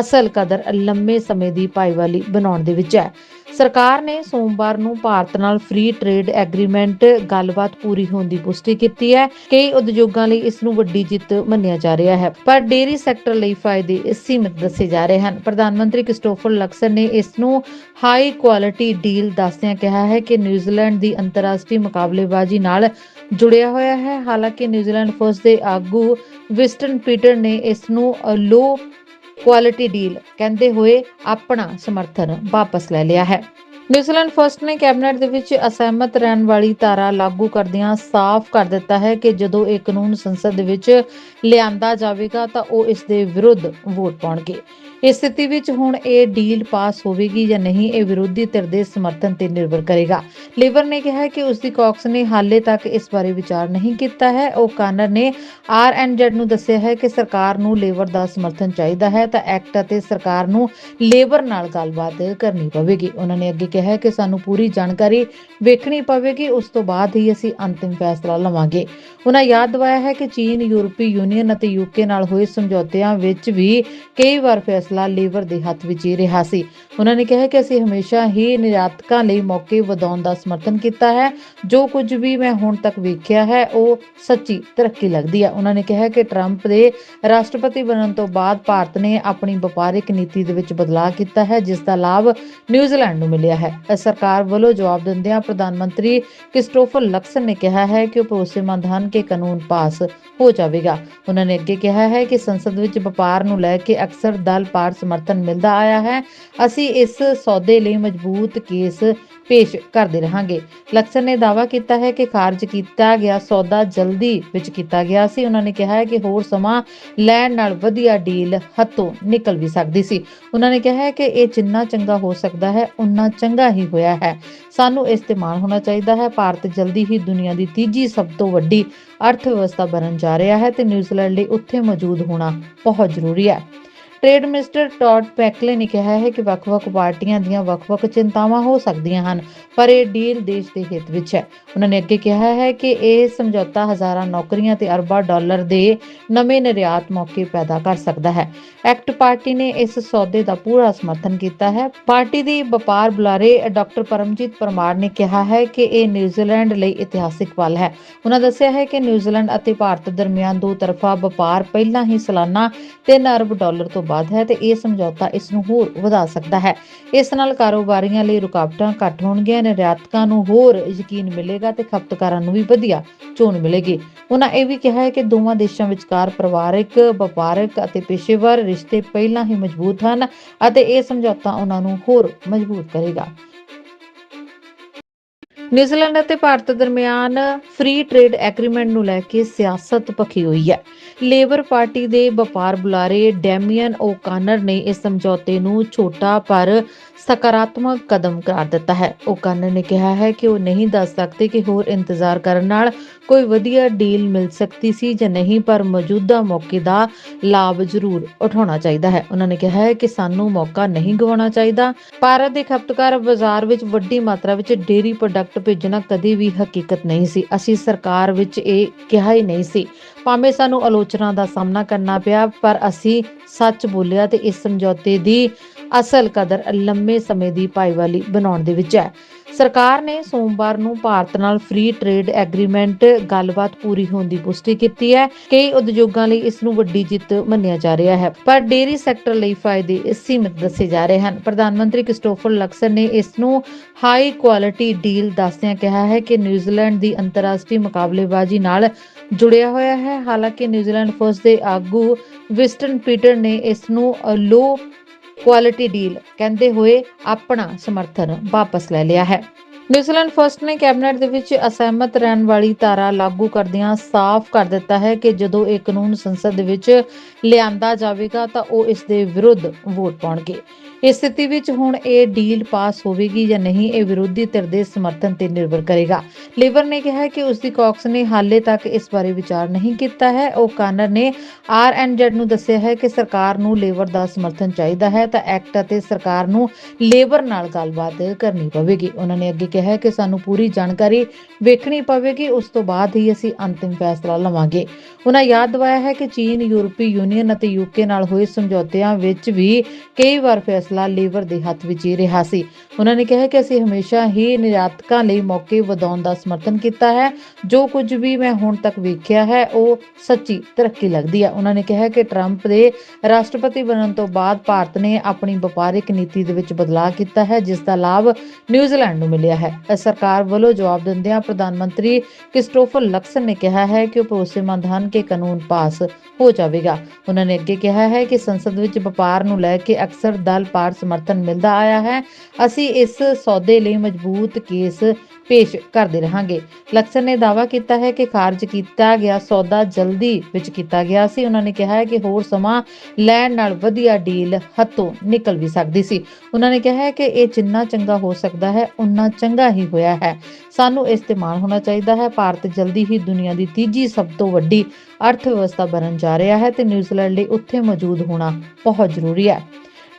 ਅਸਲ ਕਦਰ ਲੰਮੇ ਸਮੇਂ ਦੀ ਭਾਈਵਾਲੀ ਬਣਾਉਣ ਦੇ ਵਿੱਚ ਹੈ। ਸਰਕਾਰ ਨੇ ਸੋਮਵਾਰ ਨੂੰ ਭਾਰਤ ਨਾਲ ਫ੍ਰੀ ਟ੍ਰੇਡ ਐਗਰੀਮੈਂਟ ਗੱਲਬਾਤ ਪੂਰੀ ਹੋਣ ਦੀ ਪੁਸ਼ਟੀ ਕੀਤੀ ਹੈ। ਕਈ ਉਦਯੋਗਾਂ ਲਈ ਇਸ ਨੂੰ ਵੱਡੀ ਜਿੱਤ ਮੰਨਿਆ ਜਾ ਰਿਹਾ ਹੈ। ਪਰ ਡੇਰੀ ਸੈਕਟਰ ਲਈ ਫਾਇਦੇ ਸੀਮਿਤ ਦੱਸੇ ਜਾ ਰਹੇ ਹਨ। ਪ੍ਰਧਾਨ ਮੰਤਰੀ ਕ੍ਰਿਸਟੋਫਰ ਲਕਸਰ ਨੇ ਇਸ ਨੂੰ ਹਾਈ ਕੁਆਲਿਟੀ ਡੀਲ ਦੱਸਦਿਆਂ ਕਿਹਾ ਹੈ ਕਿ ਨਿਊਜ਼ੀਲੈਂਡ ਦੀ ਅੰਤਰਰਾਸ਼ਟਰੀ ਮੁਕਾਬਲੇਬਾਜ਼ੀ ਨਾਲ ਜੁੜਿਆ ਹੋਇਆ ਹੈ। ਹਾਲਾਂਕਿ ਨਿਊਜ਼ੀਲੈਂਡ ਫਰਸਟ ਦੇ ਆਗੂ ਵਿਸਟਨ ਪੀਟਰ ਨੇ ਇਸ ਨੂੰ ਲੋ ਕੁਆਲਿਟੀ ਡੀਲ ਕਹਿੰਦੇ ਹੋਏ ਆਪਣਾ ਸਮਰਥਨ ਵਾਪਸ ਲੈ ਲਿਆ ਹੈ। ਨਿਊਜ਼ੀਲੈਂਡ ਫਰਸਟ ਨੇ ਕੈਬਨਿਟ ਦੇ ਵਿੱਚ ਅਸਹਿਮਤ ਰਹਿਣ ਵਾਲੀ ਧਾਰਾ ਲਾਗੂ ਕਰਦਿਆਂ ਸਾਫ਼ ਕਰ ਦਿੱਤਾ ਹੈ ਕਿ ਜਦੋਂ ਇਹ ਕਾਨੂੰਨ ਸੰਸਦ ਦੇ ਵਿੱਚ ਲਿਆਂਦਾ ਜਾਵੇਗਾ ਤਾਂ ਉਹ ਇਸ ਦੇ ਵਿਰੁੱਧ ਵੋਟ ਪਾਉਣਗੇ। ਇਸ ਸਥਿਤੀ ਵਿੱਚ ਹੁਣ ਇਹ ਡੀਲ ਪਾਸ ਹੋਵੇਗੀ ਜਾਂ ਨਹੀਂ, ਇਹ ਵਿਰੋਧੀ ਧਿਰ ਦੇ ਸਮਰਥਨ ਤੇ ਨਿਰਭਰ ਕਰੇਗਾ। ਲੇਬਰ ਨੇ ਕਿਹਾ ਕਿ ਉਸ ਦੀ ਕਾਕਸ ਨੇ ਹਾਲੇ ਤੱਕ ਇਸ ਬਾਰੇ ਵਿਚਾਰ ਨਹੀਂ ਕੀਤਾ ਹੈ। ਉਹ ਕਾਨਰ ਨੇ ਆਰਐਨਜ਼ੈਡ ਨੂੰ ਦੱਸਿਆ ਹੈ ਕਿ ਸਰਕਾਰ ਨੂੰ ਲੇਬਰ ਦਾ ਸਮਰਥਨ ਚਾਹੀਦਾ ਹੈ, ਤਾਂ ਐਕਟ ਅਤੇ ਸਰਕਾਰ ਨੂੰ ਲੇਬਰ ਨਾਲ ਗੱਲਬਾਤ ਕਰਨੀ ਪਵੇਗੀ। ਉਹਨਾਂ ਨੇ ਅੱਗੇ ਕਿਹਾ ਕਿ ਸਾਨੂੰ ਪੂਰੀ ਜਾਣਕਾਰੀ ਵੇਖਣੀ ਪਵੇਗੀ, ਉਸ ਤੋਂ ਬਾਅਦ ਹੀ ਅਸੀਂ ਅੰਤਿਮ ਫੈਸਲਾ ਲਵਾਂਗੇ। ਉਹਨਾਂ ਯਾਦ ਦਿਵਾਇਆ ਹੈ ਕਿ ਚੀਨ, ਯੂਰਪੀ ਯੂਨੀਅਨ ਅਤੇ ਯੂਕੇ ਨਾਲ ਹੋਏ ਸਮਝੌਤਿਆਂ ਵਿੱਚ ਵੀ ਕਈ ਵਾਰ ਫੈਸਲਾ ਫੈਸਲਾ ਲੇਬਰ ਦੇ ਹੱਥ ਵਿੱਚ ਹੀ ਰਿਹਾ ਸੀ। ਉਹਨਾਂ ਨੇ ਕਿਹਾ ਕਿ ਅਸੀਂ ਹਮੇਸ਼ਾ ਹੀ ਨਿਰਯਾਤਕਾਂ ਲਈ ਮੌਕੇ ਵਧਾਉਣ ਦਾ ਸਮਰਥਨ ਕੀਤਾ ਹੈ। ਜੋ ਕੁਝ ਵੀ ਮੈਂ ਹੁਣ ਤੱਕ ਵੇਖਿਆ ਹੈ, ਉਹ ਸੱਚੀ ਤਰੱਕੀ ਲੱਗਦੀ ਹੈ ਉਹਨਾਂ ਨੇ ਕਿਹਾ ਕਿ ਟਰੰਪ ਦੇ ਰਾਸ਼ਟਰਪਤੀ ਬਣਨ ਤੋਂ ਬਾਅਦ ਭਾਰਤ ਨੇ ਆਪਣੀ ਵਪਾਰਿਕ ਨੀਤੀ ਦੇ ਵਿੱਚ ਬਦਲਾਅ ਕੀਤਾ ਹੈ, ਜਿਸ ਦਾ ਲਾਭ ਨਿਊਜ਼ੀਲੈਂਡ ਨੂੰ ਮਿਲਿਆ ਹੈ। ਇਸ ਸਰਕਾਰ ਵੱਲੋਂ ਜਵਾਬ ਦਿੰਦਿਆਂ ਪ੍ਰਧਾਨ ਮੰਤਰੀ ਕ੍ਰਿਸਟੋਫਰ ਲਕਸਨ ਨੇ ਕਿਹਾ ਹੈ ਕਿ ਉਹ ਭਰੋਸੇਮੰਦ ਹਨ ਕਿ ਕਾਨੂੰਨ ਪਾਸ ਹੋ ਜਾਵੇਗਾ। ਉਹਨਾਂ ਨੇ ਅੱਗੇ ਕਿਹਾ ਹੈ ਕਿ ਸੰਸਦ ਵਿੱਚ ਵਪਾਰ ਨੂੰ ਲੈ ਕੇ ਅਕਸਰ ਦਲ ਪਾਰ ਸਮਰਥਨ ਮਿਲਦਾ ਆਇਆ ਹੈ। ਅਸੀਂ ਇਸ ਸੌਦੇ ਲਈ ਮਜ਼ਬੂਤ ਕੇਸ ਪੇਸ਼ ਕਰਦੇ ਰਹਾਂਗੇ। ਲਕਸਨ ਨੇ ਦਾਅਵਾ ਕੀਤਾ ਹੈ ਕਿ ਖਾਰਜ ਕੀਤਾ ਗਿਆ ਸੌਦਾ ਜਲਦੀ ਵਿੱਚ ਕੀਤਾ ਗਿਆ ਸੀ। ਉਹਨਾਂ ਨੇ ਕਿਹਾ ਹੈ ਕਿ ਹੋਰ ਸਮਾਂ ਲੈਣ ਨਾਲ ਵਧੀਆ ਡੀਲ ਹੱਥੋਂ ਨਿਕਲ ਵੀ ਸਕਦੀ ਸੀ। ਉਹਨਾਂ ਨੇ ਕਿਹਾ ਹੈ ਕਿ ਇਹ ਜਿੰਨਾ ਚੰਗਾ ਹੋ ਸਕਦਾ ਹੈ ਉਨਾ ਚੰਗਾ ਹੀ ਹੋਇਆ ਹੈ। ਸਾਨੂੰ ਇਸ ਤੇ ਮਾਣ ਹੋਣਾ ਚਾਹੀਦਾ ਹੈ। ਭਾਰਤ ਜਲਦੀ ਹੀ ਦੁਨੀਆ ਦੀ ਤੀਜੀ ਸਭ ਤੋਂ ਵੱਡੀ ਅਰਥ ਵਿਵਸਥਾ ਬਣਨ ਜਾ ਰਿਹਾ ਹੈ ਤੇ ਨਿਊਜ਼ੀਲੈਂਡ ਲਈ ਉੱਥੇ ਮੌਜੂਦ ਹੋਣਾ ਬਹੁਤ ਜ਼ਰੂਰੀ ਹੈ। ਟ੍ਰੇਡ ਮਿਨਿਸਟਰ ਟੌਡ ਪੈਕਲੇ ਨੇ ਕਿਹਾ ਹੈ ਕਿ ਵੱਖ-ਵੱਖ ਪਾਰਟੀਆਂ ਦੀਆਂ ਵੱਖ-ਵੱਖ ਚਿੰਤਾਵਾਂ ਹੋ ਸਕਦੀਆਂ ਹਨ, ਪਰ ਇਹ ਡੀਲ ਦੇਸ਼ ਦੇ ਹਿੱਤ ਵਿੱਚ ਹੈ। ਉਹਨਾਂ ਨੇ ਅੱਗੇ ਕਿਹਾ ਹੈ ਕਿ ਇਹ ਸਮਝੌਤਾ ਹਜ਼ਾਰਾਂ ਨੌਕਰੀਆਂ ਤੇ ਅਰਬਾਂ ਡਾਲਰ ਦੇ ਨਵੇਂ ਨਿਰਯਾਤ ਮੌਕੇ ਪੈਦਾ ਕਰ ਸਕਦਾ ਹੈ। ਐਕਟ ਪਾਰਟੀ ਨੇ ਇਸ ਸੌਦੇ ਦਾ ਪੂਰਾ ਸਮਰਥਨ ਕੀਤਾ ਹੈ। ਪਾਰਟੀ ਦੀ ਵਪਾਰ ਬੁਲਾਰੇ ਡਾਕਟਰ ਪਰਮਜੀਤ ਪਰਮਾਰ ਨੇ ਕਿਹਾ ਹੈ ਕਿ ਇਹ ਨਿਊਜ਼ੀਲੈਂਡ ਲਈ ਇਤਿਹਾਸਿਕ ਪਲ ਹੈ। ਉਹਨਾਂ ਦੱਸਿਆ ਹੈ ਕਿ ਨਿਊਜ਼ੀਲੈਂਡ ਅਤੇ ਭਾਰਤ ਦਰਮਿਆਨ ਦੋ ਤਰਫਾ ਵਪਾਰ ਪਹਿਲਾਂ ਹੀ ਸਾਲਾਨਾ 3 ਅਰਬ ਡਾਲਰ ਤੋਂ ਵੱਧ ਹੈ ਤੇ ਇਹ ਸਮਝੌਤਾ ਇਸ ਨੂੰ ਹੋਰ ਵਧਾ ਸਕਦਾ ਹੈ। ਇਸ ਨਾਲ ਕਾਰੋਬਾਰੀਆਂ ਲਈ ਰੁਕਾਵਟਾਂ ਘੱਟ ਹੋਣਗੀਆਂ ਨਿਰਯਾਤਕਾਂ ਨੂੰ ਹੋਰ ਯਕੀਨ ਮਿਲੇਗਾ ਤੇ ਖਪਤਕਾਰਾਂ ਨੂੰ ਵੀ ਵਧੀਆ ਚੋਣ ਮਿਲੇਗੀ। ਉਹਨਾਂ ਇਹ ਵੀ ਕਿਹਾ ਹੈ ਕਿ ਦੋਵਾਂ ਦੇਸ਼ਾਂ ਵਿਚਕਾਰ ਪਰਿਵਾਰਕ, ਵਪਾਰਕ ਅਤੇ ਪੇਸ਼ੇਵਰ ਰਿਸ਼ਤੇ ਪਹਿਲਾਂ ਹੀ ਮਜ਼ਬੂਤ ਹਨ ਅਤੇ ਇਹ ਸਮਝੌਤਾ ਉਹਨਾਂ ਨੂੰ ਹੋਰ ਮਜ਼ਬੂਤ ਕਰੇਗਾ। ਨਿਊਜ਼ੀਲੈਂਡ ਅਤੇ ਭਾਰਤ ਦਰਮਿਆਨ ਫ੍ਰੀ ਟ੍ਰੇਡ ਐਗਰੀਮੈਂਟ ਨੂੰ ਲੈ ਕੇ ਸਿਆਸਤ ਭਖੀ ਹੋਈ ਹੈ। ਲੇਬਰ ਪਾਰਟੀ ਦੇ ਵਪਾਰ ਬੁਲਾਰੇ ਡੈਮੀਅਨ ਓਕਾਨਰ ਨੇ ਇਸ ਸਮਝੌਤੇ ਨੂੰ ਛੋਟਾ ਪਰ ਸਕਾਰਾਤਮਕ ਕਦਮ ਕਰਾਰ ਦਿੱਤਾ ਹੈ। ਓਕਾਨਰ ਨੇ ਕਿਹਾ ਹੈ ਕਿ ਉਹ ਨਹੀਂ ਦੱਸ ਸਕਦੇ ਕਿ ਹੋਰ ਇੰਤਜ਼ਾਰ ਕਰਨ ਨਾਲ ਕੋਈ ਵਧੀਆ ਡੀਲ ਮਿਲ ਸਕਦੀ ਸੀ ਜਾਂ ਨਹੀਂ, ਪਰ ਮੌਜੂਦਾ ਮੌਕੇ ਦਾ ਲਾਭ ਜ਼ਰੂਰ ਉਠਾਉਣਾ ਚਾਹੀਦਾ ਹੈ। ਉਹਨਾਂ ਨੇ ਕਿਹਾ ਹੈ ਕਿ ਸਾਨੂੰ ਮੌਕਾ ਨਹੀਂ ਗਵਾਉਣਾ ਚਾਹੀਦਾ। ਭਾਰਤ ਦੇ ਖਪਤਕਾਰ ਬਾਜ਼ਾਰ ਵਿੱਚ ਵੱਡੀ ਮਾਤਰਾ ਵਿੱਚ ਡੇਰੀ ਪ੍ਰੋਡਕਟ ਭੇਜਣਾ ਕਦੇ ਵੀ ਹਕੀਕਤ ਨਹੀਂ ਸੀ। ਅਸੀਂ ਸਰਕਾਰ ਵਿੱਚ ਇਹ ਕਿਹਾ ਹੀ ਨਹੀਂ ਸੀ। ਭਾਵੇਂ ਸਾਨੂੰ ਆਲੋਚਨਾ ਦਾ ਸਾਹਮਣਾ ਕਰਨਾ ਪਿਆ, ਪਰ ਅਸੀਂ ਸੱਚ ਬੋਲਿਆ ਤੇ ਇਸ ਸਮਝੌਤੇ ਦੀ ਅਸਲ ਕਦਰ ਲੰਮੇ ਸਮੇਂ ਦੀ ਭਾਈਵਾਲੀ ਬਣਾਉਣ ਦੇ ਵਿੱਚ ਹੈ। ਸਰਕਾਰ ਨੇ ਸੋਮਵਾਰ ਨੂੰ ਭਾਰਤ ਨਾਲ ਫ੍ਰੀ ਟ੍ਰੇਡ ਐਗਰੀਮੈਂਟ ਗੱਲਬਾਤ ਪੂਰੀ ਹੋਣ ਦੀ ਪੁਸ਼ਟੀ ਕੀਤੀ ਹੈ। ਕਈ ਉਦਯੋਗਾਂ ਲਈ ਇਸ ਨੂੰ ਵੱਡੀ ਜਿੱਤ ਮੰਨਿਆ ਜਾ ਰਿਹਾ ਹੈ, ਪਰ ਡੇਰੀ ਸੈਕਟਰ ਲਈ ਫਾਇਦੇ ਸੀਮਿਤ ਦੱਸੇ ਜਾ ਰਹੇ ਹਨ। ਪ੍ਰਧਾਨ ਮੰਤਰੀ ਕ੍ਰਿਸਟੋਫਰ ਲਕਸਰ ਨੇ ਇਸ ਨੂੰ ਹਾਈ ਕੁਆਲਿਟੀ ਡੀਲ ਦੱਸਦਿਆਂ ਕਿਹਾ ਹੈ ਕਿ ਨਿਊਜ਼ੀਲੈਂਡ ਦੀ ਅੰਤਰਰਾਸ਼ਟਰੀ ਮੁਕਾਬਲੇਬਾਜ਼ੀ ਨਾਲ ਜੁੜਿਆ ਹੋਇਆ ਹੈ। ਹਾਲਾਂਕਿ ਨਿਊਜ਼ੀਲੈਂਡ ਫਰਸਟ ਦੇ ਆਗੂ ਵਿਸਟਨ ਪੀਟਰ ਨੇ ਇਸ ਨੂੰ ਲੋ ਕੁਆਲਿਟੀ ਡੀਲ ਕਹਿੰਦੇ ਹੋਏ ਆਪਣਾ ਸਮਰਥਨ ਵਾਪਸ ਲੈ ਲਿਆ ਹੈ। ਨਿਊਜ਼ੀਲੈਂਡ ਫਰਸਟ ਨੇ ਕੈਬਨਿਟ ਦੇ ਵਿੱਚ ਅਸਹਿਮਤ ਰਹਿਣ ਵਾਲੀ ਧਾਰਾ ਲਾਗੂ ਕਰਦਿਆਂ ਸਾਫ਼ ਕਰ ਦਿੱਤਾ ਹੈ ਕਿ ਜਦੋਂ ਇਹ ਕਾਨੂੰਨ ਸੰਸਦ ਦੇ ਵਿੱਚ ਲਿਆਂਦਾ ਜਾਵੇਗਾ ਤਾਂ ਉਹ ਇਸ ਦੇ ਵਿਰੁੱਧ ਵੋਟ ਪਾਉਣਗੇ। ਇਸ ਸਥਿਤੀ ਵਿੱਚ ਹੁਣ ਇਹ ਡੀਲ ਪਾਸ ਹੋਵੇਗੀ ਜਾਂ ਨਹੀਂ, ਇਹ ਵਿਰੋਧੀ ਧਿਰ ਦੇ ਸਮਰਥਨ ਤੇ ਨਿਰਭਰ ਕਰੇਗਾ। ਲੇਬਰ ਨੇ ਕਿਹਾ ਕਿ ਉਸ ਦੀ ਕਾਕਸ ਨੇ ਹਾਲੇ ਤੱਕ ਇਸ ਬਾਰੇ ਵਿਚਾਰ ਨਹੀਂ ਕੀਤਾ ਹੈ। ਉਹ ਕਾਨਰ ਨੇ ਆਰਐਨਜ਼ੈਡ ਨੂੰ ਦੱਸਿਆ ਹੈ ਕਿ ਸਰਕਾਰ ਨੂੰ ਲੇਬਰ ਦਾ ਸਮਰਥਨ ਚਾਹੀਦਾ ਹੈ, ਤਾਂ ਐਕਟ ਅਤੇ ਸਰਕਾਰ ਨੂੰ ਲੇਬਰ ਨਾਲ ਗੱਲਬਾਤ ਕਰਨੀ ਪਵੇਗੀ। ਉਹਨਾਂ ਨੇ ਅੱਗੇ ਕਿਹਾ ਕਿ ਸਾਨੂੰ ਪੂਰੀ ਜਾਣਕਾਰੀ ਵੇਖਣੀ ਪਵੇਗੀ, ਉਸ ਤੋਂ ਬਾਅਦ ਹੀ ਅਸੀਂ ਅੰਤਿਮ ਫੈਸਲਾ ਲਵਾਂਗੇ। ਉਹਨਾਂ ਯਾਦ ਦਿਵਾਇਆ ਹੈ ਕਿ ਚੀਨ, ਯੂਰਪੀ ਯੂਨੀਅਨ ਅਤੇ ਯੂਕੇ ਨਾਲ ਹੋਏ ਸਮਝੌਤਿਆਂ ਵਿੱਚ ਵੀ ਕਈ ਵਾਰ ਫੈਸਲਾ ਲੇਬਰ ਦੇ ਹੱਥ ਵਿੱਚ ਹੀ ਰਿਹਾ ਸੀ। ਉਹਨਾਂ ਨੇ ਕਿਹਾ ਕਿ ਅਸੀਂ ਹਮੇਸ਼ਾ ਹੀ ਨਿਰਯਾਤਕਾਂ ਲਈ ਮੌਕੇ ਵਧਾਉਣ ਦਾ ਸਮਰਥਨ ਕੀਤਾ ਹੈ। ਜੋ ਕੁਝ ਵੀ ਮੈਂ ਹੁਣ ਤੱਕ ਵੇਖਿਆ ਹੈ, ਉਹ ਸੱਚੀ ਤਰੱਕੀ ਲੱਗਦੀ ਹੈ ਉਹਨਾਂ ਨੇ ਕਿਹਾ ਕਿ ਟਰੰਪ ਦੇ ਰਾਸ਼ਟਰਪਤੀ ਬਣਨ ਤੋਂ ਬਾਅਦ ਭਾਰਤ ਨੇ ਆਪਣੀ ਵਪਾਰਿਕ ਨੀਤੀ ਦੇ ਵਿੱਚ ਬਦਲਾਅ ਕੀਤਾ ਹੈ, ਜਿਸ ਦਾ ਲਾਭ ਨਿਊਜ਼ੀਲੈਂਡ ਨੂੰ ਮਿਲਿਆ ਹੈ। ਇਸ ਸਰਕਾਰ ਵੱਲੋਂ ਜਵਾਬ ਦਿੰਦਿਆਂ ਪ੍ਰਧਾਨ ਮੰਤਰੀ ਕ੍ਰਿਸਟੋਫਰ ਲਕਸਨ ਨੇ ਕਿਹਾ ਹੈ ਕਿ ਉਹ ਭਰੋਸੇਮੰਦ ਹਨ ਕਿ ਕਾਨੂੰਨ ਪਾਸ ਹੋ ਜਾਵੇਗਾ। ਉਹਨਾਂ ਨੇ ਅੱਗੇ ਕਿਹਾ ਹੈ ਕਿ ਸੰਸਦ ਵਿੱਚ ਵਪਾਰ ਨੂੰ ਲੈ ਕੇ ਅਕਸਰ ਦਲ ਪਾਰ ਸਮਰਥਨ ਮਿਲਦਾ ਆਇਆ ਹੈ। ਅਸੀਂ ਇਸ ਸੌਦੇ ਲਈ ਮਜ਼ਬੂਤ ਕੇਸ ਪੇਸ਼ ਕਰਦੇ ਰਹਾਂਗੇ। ਲਕਸਨ ਨੇ ਦਾਅਵਾ ਕੀਤਾ ਹੈ ਕਿ ਖਾਰਜ ਕੀਤਾ ਗਿਆ ਸੌਦਾ ਜਲਦੀ ਵਿੱਚ ਕੀਤਾ ਗਿਆ ਸੀ। ਉਹਨਾਂ ਨੇ ਕਿਹਾ ਹੈ ਕਿ ਹੋਰ ਸਮਾਂ ਲੈਣ ਨਾਲ ਵਧੀਆ ਡੀਲ ਹੱਥੋਂ ਨਿਕਲ ਵੀ ਸਕਦੀ ਸੀ। ਉਹਨਾਂ ਨੇ ਕਿਹਾ ਹੈ ਕਿ ਇਹ ਜਿੰਨਾ ਚੰਗਾ ਹੋ ਸਕਦਾ ਹੈ ਉਨਾ ਚੰਗਾ ਹੀ ਹੋਇਆ ਹੈ। ਸਾਨੂੰ ਇਸ ਤੇ ਮਾਣ ਹੋਣਾ ਚਾਹੀਦਾ ਹੈ। ਭਾਰਤ ਜਲਦੀ ਹੀ ਦੁਨੀਆ ਦੀ ਤੀਜੀ ਸਭ ਤੋਂ ਵੱਡੀ ਅਰਥ ਵਿਵਸਥਾ ਬਣਨ ਜਾ ਰਿਹਾ ਹੈ ਤੇ ਨਿਊਜ਼ੀਲੈਂਡ ਲਈ ਉੱਥੇ ਮੌਜੂਦ ਹੋਣਾ ਬਹੁਤ ਜ਼ਰੂਰੀ ਹੈ।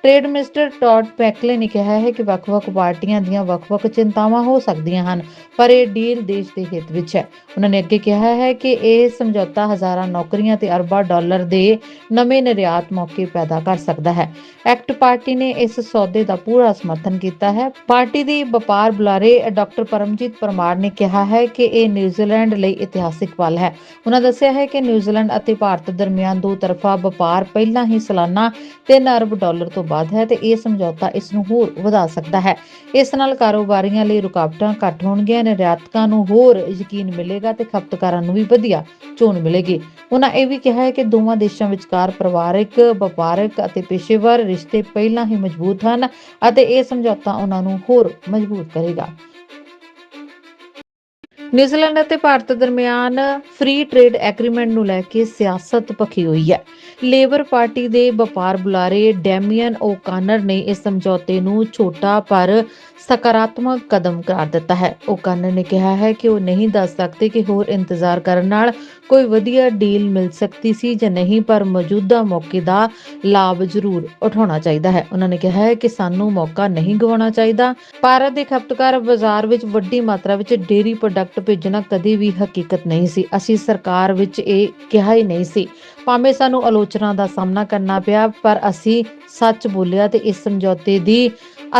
ਟ੍ਰੇਡ ਮਿਨਿਸਟਰ ਟੌਡ ਪੈਕਲੇ ਨੇ ਕਿਹਾ ਹੈ ਕਿ ਵੱਖ-ਵੱਖ ਪਾਰਟੀਆਂ ਦੀਆਂ ਵੱਖ-ਵੱਖ ਚਿੰਤਾਵਾਂ ਹੋ ਸਕਦੀਆਂ ਹਨ, ਪਰ ਇਹ ਡੀਲ ਦੇਸ਼ ਦੇ ਹਿੱਤ ਵਿੱਚ ਹੈ। ਉਹਨਾਂ ਨੇ ਅੱਗੇ ਕਿਹਾ ਹੈ ਕਿ ਇਹ ਸਮਝੌਤਾ ਹਜ਼ਾਰਾਂ ਨੌਕਰੀਆਂ ਤੇ ਅਰਬਾਂ ਡਾਲਰ ਦੇ ਨਵੇਂ ਨਿਰਯਾਤ ਮੌਕੇ ਪੈਦਾ ਕਰ ਸਕਦਾ ਹੈ। ਐਕਟ ਪਾਰਟੀ ਨੇ ਇਸ ਸੌਦੇ ਦਾ ਪੂਰਾ ਸਮਰਥਨ ਕੀਤਾ ਹੈ। ਪਾਰਟੀ ਦੀ ਵਪਾਰ ਬੁਲਾਰੇ ਡਾਕਟਰ ਪਰਮਜੀਤ ਪਰਮਾਰ ਨੇ ਕਿਹਾ ਹੈ ਕਿ ਇਹ ਨਿਊਜ਼ੀਲੈਂਡ ਲਈ ਇਤਿਹਾਸਿਕ ਪਲ ਹੈ। ਉਹਨਾਂ ਦੱਸਿਆ ਹੈ ਕਿ ਨਿਊਜ਼ੀਲੈਂਡ ਅਤੇ ਭਾਰਤ ਦਰਮਿਆਨ ਦੋ ਤਰਫਾ ਵਪਾਰ ਪਹਿਲਾਂ ਹੀ ਸਾਲਾਨਾ 3 ਅਰਬ ਡਾਲਰ ਤੋਂ ਵੱਧ ਹੈ ਤੇ ਇਹ ਸਮਝੌਤਾ ਇਸ ਨੂੰ ਹੋਰ ਵਧਾ ਸਕਦਾ ਹੈ। ਇਸ ਨਾਲ ਕਾਰੋਬਾਰੀਆਂ ਲਈ ਰੁਕਾਵਟਾਂ ਘੱਟ ਹੋਣਗੀਆਂ ਨਿਰਯਾਤਕਾਂ ਨੂੰ ਹੋਰ ਯਕੀਨ ਮਿਲੇਗਾ ਤੇ ਖਪਤਕਾਰਾਂ ਨੂੰ ਵੀ ਵਧੀਆ ਚੋਣ ਮਿਲੇਗੀ। ਉਹਨਾਂ ਇਹ ਵੀ ਕਿਹਾ ਹੈ ਕਿ ਦੋਵਾਂ ਦੇਸ਼ਾਂ ਵਿਚਕਾਰ ਪਰਿਵਾਰਕ, ਵਪਾਰਕ ਅਤੇ ਪੇਸ਼ੇਵਰ ਰਿਸ਼ਤੇ ਪਹਿਲਾਂ ਹੀ ਮਜ਼ਬੂਤ ਹਨ ਅਤੇ ਇਹ ਸਮਝੌਤਾ ਉਹਨਾਂ ਨੂੰ ਹੋਰ ਮਜ਼ਬੂਤ ਕਰੇਗਾ। ਨਿਊਜ਼ੀਲੈਂਡ ਅਤੇ ਭਾਰਤ ਦਰਮਿਆਨ ਫ੍ਰੀ ਟ੍ਰੇਡ ਐਗਰੀਮੈਂਟ ਨੂੰ ਲੈ ਕੇ ਸਿਆਸਤ ਭਖੀ ਹੋਈ ਹੈ। ਲੇਬਰ ਪਾਰਟੀ ਦੇ ਵਪਾਰ ਬੁਲਾਰੇ ਡੈਮੀਅਨ ਓਕਾਨਰ ਨੇ ਇਸ ਸਮਝੌਤੇ ਨੂੰ ਛੋਟਾ ਪਰ ਸਕਾਰਾਤਮਕ ਕਦਮ ਕਰਾਰ ਦਿੱਤਾ ਹੈ। ਓਕਾਨਰ ਨੇ ਕਿਹਾ ਹੈ ਕਿ ਉਹ ਨਹੀਂ ਦੱਸ ਸਕਦੇ ਕਿ ਹੋਰ ਇੰਤਜ਼ਾਰ ਕਰਨ ਨਾਲ ਕੋਈ ਵਧੀਆ ਡੀਲ ਮਿਲ ਸਕਦੀ ਸੀ ਜਾਂ ਨਹੀਂ, ਪਰ ਮੌਜੂਦਾ ਮੌਕੇ ਦਾ ਲਾਭ ਜ਼ਰੂਰ ਉਠਾਉਣਾ ਚਾਹੀਦਾ ਹੈ। ਉਹਨਾਂ ਨੇ ਕਿਹਾ ਹੈ ਕਿ ਸਾਨੂੰ ਮੌਕਾ ਨਹੀਂ ਗਵਾਉਣਾ ਚਾਹੀਦਾ। ਭਾਰਤ ਦੇ ਖਪਤਕਾਰ ਬਾਜ਼ਾਰ ਵਿੱਚ ਵੱਡੀ ਮਾਤਰਾ ਵਿੱਚ ਡੇਰੀ ਪ੍ਰੋਡਕਟ ਭੇਜਣਾ ਕਦੇ ਵੀ ਹਕੀਕਤ ਨਹੀਂ ਸੀ। ਅਸੀਂ ਸਰਕਾਰ ਵਿੱਚ ਇਹ ਕਿਹਾ ਹੀ ਨਹੀਂ ਸੀ। ਭਾਵੇਂ ਸਾਨੂੰ ਆਲੋਚਨਾ ਦਾ ਸਾਹਮਣਾ ਕਰਨਾ ਪਿਆ, ਪਰ ਅਸੀਂ ਸੱਚ ਬੋਲਿਆ ਤੇ ਇਸ ਸਮਝੌਤੇ ਦੀ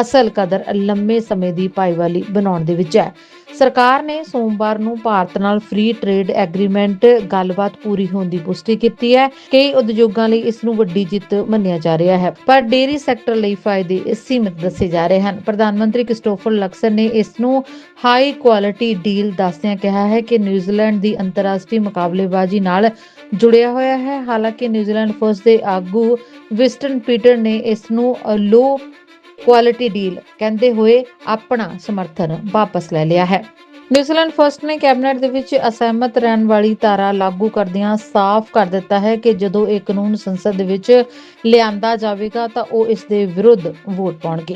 ਅਸਲ ਕਦਰ ਲੰਮੇ ਸਮੇਂ ਦੀ ਭਾਈਵਾਲੀ ਬਣਾਉਣ ਦੇ ਵਿੱਚ ਹੈ। ਸਰਕਾਰ ਨੇ ਸੋਮਵਾਰ ਨੂੰ ਭਾਰਤ ਨਾਲ ਫ੍ਰੀ ਟ੍ਰੇਡ ਐਗਰੀਮੈਂਟ ਗੱਲਬਾਤ ਪੂਰੀ ਹੋਣ ਦੀ ਪੁਸ਼ਟੀ ਕੀਤੀ ਹੈ। ਕਈ ਉਦਯੋਗਾਂ ਲਈ ਇਸ ਨੂੰ ਵੱਡੀ ਜਿੱਤ ਮੰਨਿਆ ਜਾ ਰਿਹਾ ਹੈ। ਪਰ ਡੇਰੀ ਸੈਕਟਰ ਲਈ ਫਾਇਦੇ ਸੀਮਿਤ ਦੱਸੇ ਜਾ ਰਹੇ ਹਨ। ਪ੍ਰਧਾਨ ਮੰਤਰੀ ਕ੍ਰਿਸਟੋਫਰ ਲਕਸਰ ਨੇ ਇਸ ਨੂੰ ਹਾਈ ਕੁਆਲਿਟੀ ਡੀਲ ਦੱਸਦਿਆਂ ਕਿਹਾ ਹੈ ਕਿ ਨਿਊਜ਼ੀਲੈਂਡ ਦੀ ਅੰਤਰਰਾਸ਼ਟਰੀ ਮੁਕਾਬਲੇਬਾਜ਼ੀ ਨਾਲ ਜੁੜਿਆ ਹੋਇਆ ਹੈ। ਹਾਲਾਂਕਿ ਨਿਊਜ਼ੀਲੈਂਡ ਫਰਸਟ ਦੇ ਆਗੂ ਵਿਸਟਨ ਪੀਟਰ ਨੇ ਇਸ ਨੂੰ ਲੋ ਕੁਆਲਿਟੀ ਡੀਲ ਕਹਿੰਦੇ ਹੋਏ ਆਪਣਾ ਸਮਰਥਨ ਵਾਪਸ ਲੈ ਲਿਆ ਹੈ। ਨਿਊਜ਼ੀਲੈਂਡ ਫਰਸਟ ਨੇ ਕੈਬਨਿਟ ਦੇ ਵਿੱਚ ਅਸਹਿਮਤ ਰਹਿਣ ਵਾਲੀ ਧਾਰਾ ਲਾਗੂ ਕਰਦਿਆਂ ਸਾਫ਼ ਕਰ ਦਿੱਤਾ ਹੈ ਕਿ ਜਦੋਂ ਇਹ ਕਾਨੂੰਨ ਸੰਸਦ ਦੇ ਵਿੱਚ ਲਿਆਂਦਾ ਜਾਵੇਗਾ ਤਾਂ ਉਹ ਇਸ ਦੇ ਵਿਰੁੱਧ ਵੋਟ ਪਾਉਣਗੇ।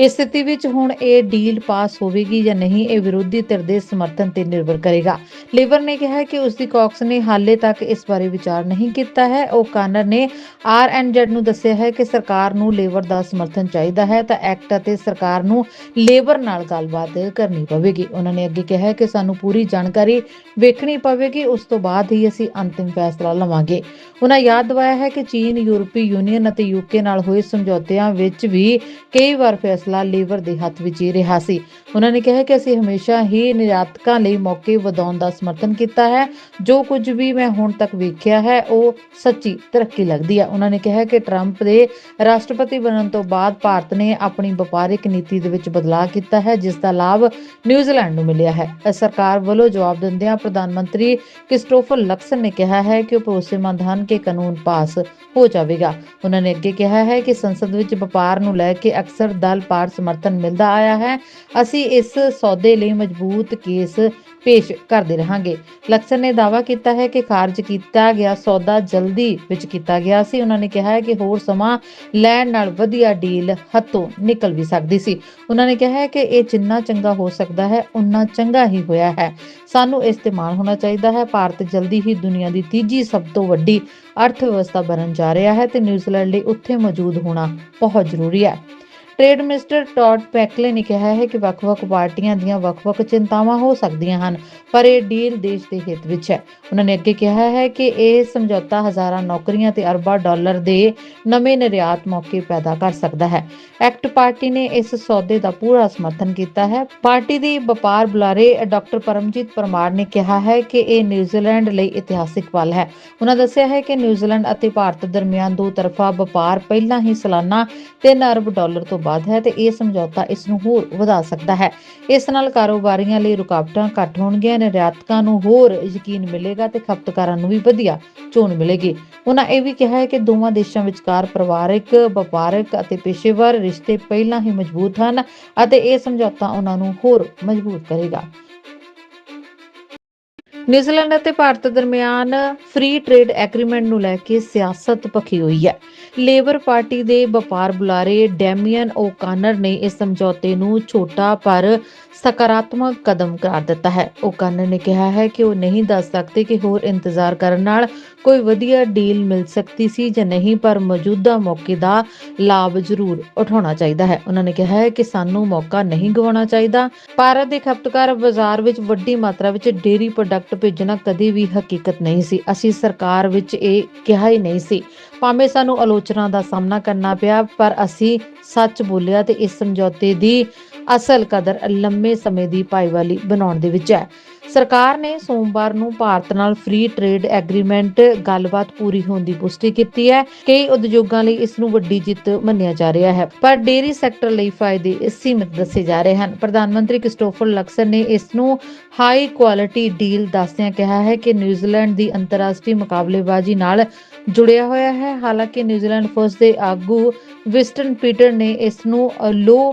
ਇਸ ਸਥਿਤੀ ਵਿੱਚ ਹੁਣ ਇਹ ਡੀਲ ਪਾਸ ਹੋਵੇਗੀ ਜਾਂ ਨਹੀਂ, ਇਹ ਵਿਰੋਧੀ ਧਿਰ ਦੇ ਸਮਰਥਨ ਤੇ ਨਿਰਭਰ ਕਰੇਗਾ। ਲੇਬਰ ਨੇ ਕਿਹਾ ਕਿ ਉਸ ਦੀ ਕਾਕਸ ਨੇ ਹਾਲੇ ਤੱਕ ਇਸ ਬਾਰੇ ਵਿਚਾਰ ਨਹੀਂ ਕੀਤਾ ਹੈ। ਉਹ ਕਾਨਰ ਨੇ ਆਰਐਨਜ਼ੈਡ ਨੂੰ ਦੱਸਿਆ ਹੈ ਕਿ ਸਰਕਾਰ ਨੂੰ ਲੇਬਰ ਦਾ ਸਮਰਥਨ ਚਾਹੀਦਾ ਹੈ, ਤਾਂ ਐਕਟ ਅਤੇ ਸਰਕਾਰ ਨੂੰ ਲੇਬਰ ਨਾਲ ਗੱਲਬਾਤ ਕਰਨੀ ਪਵੇਗੀ। ਉਹਨਾਂ ਨੇ ਅੱਗੇ ਕਿਹਾ ਕਿ ਸਾਨੂੰ ਪੂਰੀ ਜਾਣਕਾਰੀ ਵੇਖਣੀ ਪਵੇਗੀ, ਉਸ ਤੋਂ ਬਾਅਦ ਹੀ ਅਸੀਂ ਅੰਤਿਮ ਫੈਸਲਾ ਲਵਾਂਗੇ। ਉਹਨਾਂ ਯਾਦ ਦਿਵਾਇਆ ਹੈ ਕਿ ਚੀਨ, ਯੂਰਪੀ ਯੂਨੀਅਨ ਅਤੇ ਯੂਕੇ ਨਾਲ ਹੋਏ ਸਮਝੌਤਿਆਂ ਵਿੱਚ ਵੀ ਕਈ ਵਾਰ ਫੈਸਲਾ ਲੇਬਰ ਦੇ ਹੱਥ ਵਿੱਚ ਹੀ ਰਿਹਾ ਸੀ। ਉਹਨਾਂ ਨੇ ਕਿਹਾ ਕਿ ਅਸੀਂ ਹਮੇਸ਼ਾ ਹੀ ਨਿਰਯਾਤਕਾਂ ਲਈ ਮੌਕੇ ਵਧਾਉਣ ਦਾ ਸਮਰਥਨ ਕੀਤਾ ਹੈ। ਜੋ ਕੁਝ ਵੀ ਮੈਂ ਹੁਣ ਤੱਕ ਵੇਖਿਆ ਹੈ, ਉਹ ਸੱਚੀ ਤਰੱਕੀ ਲੱਗਦੀ ਹੈ ਉਹਨਾਂ ਨੇ ਕਿਹਾ ਕਿ ਟਰੰਪ ਦੇ ਰਾਸ਼ਟਰਪਤੀ ਬਣਨ ਤੋਂ ਬਾਅਦ ਭਾਰਤ ਨੇ ਆਪਣੀ ਵਪਾਰਿਕ ਨੀਤੀ ਦੇ ਵਿੱਚ ਬਦਲਾਅ ਕੀਤਾ ਹੈ, ਜਿਸ ਦਾ ਲਾਭ ਨਿਊਜ਼ੀਲੈਂਡ ਨੂੰ ਮਿਲਿਆ ਹੈ। ਇਸ ਸਰਕਾਰ ਵੱਲੋਂ ਜਵਾਬ ਦਿੰਦਿਆਂ ਪ੍ਰਧਾਨ ਮੰਤਰੀ ਕ੍ਰਿਸਟੋਫਰ ਲਕਸਨ ਨੇ ਕਿਹਾ ਹੈ ਕਿ ਉਹ ਭਰੋਸੇਮੰਦ ਹਨ ਕਿ ਕਾਨੂੰਨ ਪਾਸ ਹੋ ਜਾਵੇਗਾ। ਉਹਨਾਂ ਨੇ ਅੱਗੇ ਕਿਹਾ ਹੈ ਕਿ ਸੰਸਦ ਵਿੱਚ ਵਪਾਰ ਨੂੰ ਲੈ ਕੇ ਅਕਸਰ ਦਲ ਪਾਰ ਸਮਰਥਨ ਮਿਲਦਾ ਆਇਆ ਹੈ। ਅਸੀਂ ਇਸ ਸੌਦੇ ਲਈ ਮਜ਼ਬੂਤ ਕੇਸ ਪੇਸ਼ ਕਰਦੇ ਰਹਾਂਗੇ। ਲਕਸਨ ਨੇ ਦਾਅਵਾ ਕੀਤਾ ਹੈ ਕਿ ਖਾਰਜ ਕੀਤਾ ਗਿਆ ਸੌਦਾ ਜਲਦੀ ਵਿੱਚ ਕੀਤਾ ਗਿਆ ਸੀ। ਉਹਨਾਂ ਨੇ ਕਿਹਾ ਹੈ ਕਿ ਹੋਰ ਸਮਾਂ ਲੈਣ ਨਾਲ ਵਧੀਆ ਡੀਲ ਹੱਥੋਂ ਨਿਕਲ ਵੀ ਸਕਦੀ ਸੀ। ਉਹਨਾਂ ਨੇ ਕਿਹਾ ਹੈ ਕਿ ਇਹ ਜਿੰਨਾ ਚੰਗਾ ਹੋ ਸਕਦਾ ਹੈ ਉਨਾ ਚੰਗਾ ਹੀ ਹੋਇਆ ਹੈ। ਸਾਨੂੰ ਇਸ ਤੇ ਮਾਣ ਹੋਣਾ ਚਾਹੀਦਾ ਹੈ। ਭਾਰਤ ਜਲਦੀ ਹੀ ਦੁਨੀਆ ਦੀ ਤੀਜੀ ਸਭ ਤੋਂ ਵੱਡੀ ਅਰਥ ਵਿਵਸਥਾ ਬਣਨ ਜਾ ਰਿਹਾ ਹੈ ਤੇ ਨਿਊਜ਼ੀਲੈਂਡ ਲਈ ਉੱਥੇ ਮੌਜੂਦ ਹੋਣਾ ਬਹੁਤ ਜ਼ਰੂਰੀ ਹੈ। ਟ੍ਰੇਡ ਮਿਨਿਸਟਰ ਟੌਡ ਪੈਕਲੇ ਨੇ ਕਿਹਾ ਹੈ ਕਿ ਵੱਖ-ਵੱਖ ਪਾਰਟੀਆਂ ਦੀਆਂ ਵੱਖ-ਵੱਖ ਚਿੰਤਾਵਾਂ ਹੋ ਸਕਦੀਆਂ ਹਨ, ਪਰ ਇਹ ਡੀਲ ਦੇਸ਼ ਦੇ ਹਿੱਤ ਵਿੱਚ ਹੈ। ਉਹਨਾਂ ਨੇ ਅੱਗੇ ਕਿਹਾ ਹੈ ਕਿ ਇਹ ਸਮਝੌਤਾ ਹਜ਼ਾਰਾਂ ਨੌਕਰੀਆਂ ਤੇ ਅਰਬਾਂ ਡਾਲਰ ਦੇ ਨਵੇਂ ਨਿਰਯਾਤ ਮੌਕੇ ਪੈਦਾ ਕਰ ਸਕਦਾ ਹੈ। ਐਕਟ ਪਾਰਟੀ ਨੇ ਇਸ ਸੌਦੇ ਦਾ ਪੂਰਾ ਸਮਰਥਨ ਕੀਤਾ ਹੈ। ਪਾਰਟੀ ਦੀ ਵਪਾਰ ਬੁਲਾਰੇ ਡਾਕਟਰ ਪਰਮਜੀਤ ਪਰਮਾਰ ਨੇ ਕਿਹਾ ਹੈ ਕਿ ਇਹ ਨਿਊਜ਼ੀਲੈਂਡ ਲਈ ਇਤਿਹਾਸਿਕ ਪਲ ਹੈ। ਉਹਨਾਂ ਦੱਸਿਆ ਹੈ ਕਿ ਨਿਊਜ਼ੀਲੈਂਡ ਅਤੇ ਭਾਰਤ ਦਰਮਿਆਨ ਦੋ ਤਰਫਾ ਵਪਾਰ ਪਹਿਲਾਂ ਹੀ ਸਾਲਾਨਾ 3 ਅਰਬ ਡਾਲਰ ਤੋਂ ਵੱਧ ਹੈ ਤੇ ਇਹ ਸਮਝੌਤਾ ਇਸ ਨੂੰ ਹੋਰ ਵਧਾ ਸਕਦਾ ਹੈ। ਇਸ ਨਾਲ ਕਾਰੋਬਾਰੀਆਂ ਲਈ ਰੁਕਾਵਟਾਂ ਘੱਟ ਹੋਣਗੀਆਂ ਨਿਰਯਾਤਕਾਂ ਨੂੰ ਹੋਰ ਯਕੀਨ ਮਿਲੇਗਾ ਤੇ ਖਪਤਕਾਰਾਂ ਨੂੰ ਵੀ ਵਧੀਆ ਚੋਣ ਮਿਲੇਗੀ। ਉਹਨਾਂ ਇਹ ਵੀ ਕਿਹਾ ਹੈ ਕਿ ਦੋਵਾਂ ਦੇਸ਼ਾਂ ਵਿਚਕਾਰ ਪਰਿਵਾਰਕ, ਵਪਾਰਕ ਅਤੇ ਪੇਸ਼ੇਵਰ ਰਿਸ਼ਤੇ ਪਹਿਲਾਂ ਹੀ ਮਜ਼ਬੂਤ ਹਨ ਅਤੇ ਇਹ ਸਮਝੌਤਾ ਉਹਨਾਂ ਨੂੰ ਹੋਰ ਮਜ਼ਬੂਤ ਕਰੇਗਾ। ਨਿਊਜ਼ੀਲੈਂਡ ਅਤੇ ਭਾਰਤ ਦਰਮਿਆਨ ਫ੍ਰੀ ਟ੍ਰੇਡ ਐਗਰੀਮੈਂਟ ਨੂੰ ਲੈ ਕੇ ਸਿਆਸਤ ਭਖੀ ਹੋਈ ਹੈ। ਲੇਬਰ ਪਾਰਟੀ ਦੇ ਵਪਾਰ ਬੁਲਾਰੇ ਡੈਮੀਅਨ ਓਕਾਨਰ ਨੇ ਇਸ ਸਮਝੌਤੇ ਨੂੰ ਛੋਟਾ ਪਰ ਸਕਾਰਾਤਮਕ ਕਦਮ ਕਰਾਰ ਦਿੱਤਾ ਹੈ। ਓਕਾਨਰ ਨੇ ਕਿਹਾ ਹੈ ਕਿ ਉਹ ਨਹੀਂ ਦੱਸ ਸਕਦੇ ਕਿ ਹੋਰ ਇੰਤਜ਼ਾਰ ਕਰਨ ਨਾਲ ਕੋਈ ਵਧੀਆ ਡੀਲ ਮਿਲ ਸਕਦੀ ਸੀ ਜਾਂ ਨਹੀਂ, ਪਰ ਮੌਜੂਦਾ ਮੌਕੇ ਦਾ ਲਾਭ ਜ਼ਰੂਰ ਉਠਾਉਣਾ ਚਾਹੀਦਾ ਹੈ। ਉਹਨਾਂ ਨੇ ਕਿਹਾ ਹੈ ਕਿ ਸਾਨੂੰ ਮੌਕਾ ਨਹੀਂ ਗਵਾਉਣਾ ਚਾਹੀਦਾ। ਭਾਰਤ ਦੇ ਖਪਤਕਾਰ ਬਾਜ਼ਾਰ ਵਿੱਚ ਵੱਡੀ ਮਾਤਰਾ ਵਿੱਚ ਡੇਰੀ ਪ੍ਰੋਡਕਟ ਭੇਜਣਾ ਕਦੇ ਵੀ ਹਕੀਕਤ ਨਹੀਂ ਸੀ। ਅਸੀਂ ਸਰਕਾਰ ਵਿੱਚ ਇਹ ਕਿਹਾ ਹੀ ਨਹੀਂ ਸੀ। ਭਾਵੇਂ ਸਾਨੂੰ ਆਲੋਚਨਾ ਦਾ ਸਾਹਮਣਾ ਕਰਨਾ ਪਿਆ, ਪਰ ਅਸੀਂ ਸੱਚ ਬੋਲਿਆ ਤੇ ਇਸ ਸਮਝੌਤੇ ਦੀ ਅਸਲ ਕਦਰ ਲੰਮੇ ਸਮੇਂ ਦੀ ਭਾਈਵਾਲੀ ਬਣਾਉਣ ਦੇ ਵਿੱਚ ਹੈ। ਸਰਕਾਰ ਨੇ ਸੋਮਵਾਰ ਨੂੰ ਭਾਰਤ ਨਾਲ ਫ੍ਰੀ ਟ੍ਰੇਡ ਐਗਰੀਮੈਂਟ ਗੱਲਬਾਤ ਪੂਰੀ ਹੋਣ ਦੀ ਪੁਸ਼ਟੀ ਕੀਤੀ ਹੈ। ਕਈ ਉਦਯੋਗਾਂ ਲਈ ਇਸ ਨੂੰ ਵੱਡੀ ਜਿੱਤ ਮੰਨਿਆ ਜਾ ਰਿਹਾ ਹੈ। ਪਰ ਡੇਰੀ ਸੈਕਟਰ ਲਈ ਫਾਇਦੇ ਸੀਮਿਤ ਦੱਸੇ ਜਾ ਰਹੇ ਹਨ। ਪ੍ਰਧਾਨ ਮੰਤਰੀ ਕ੍ਰਿਸਟੋਫਰ ਲਕਸਰ ਨੇ ਇਸ ਨੂੰ ਹਾਈ ਕੁਆਲਿਟੀ ਡੀਲ ਦੱਸਦਿਆਂ ਕਿਹਾ ਹੈ ਕਿ ਨਿਊਜ਼ੀਲੈਂਡ ਦੀ ਅੰਤਰਰਾਸ਼ਟਰੀ ਮੁਕਾਬਲੇਬਾਜ਼ੀ ਨਾਲ ਜੁੜਿਆ ਹੋਇਆ ਹੈ। ਹਾਲਾਂਕਿ ਨਿਊਜ਼ੀਲੈਂਡ ਫਰਸਟ ਦੇ ਆਗੂ ਵਿਸਟਨ ਪੀਟਰ ਨੇ ਇਸ ਨੂੰ ਲੋ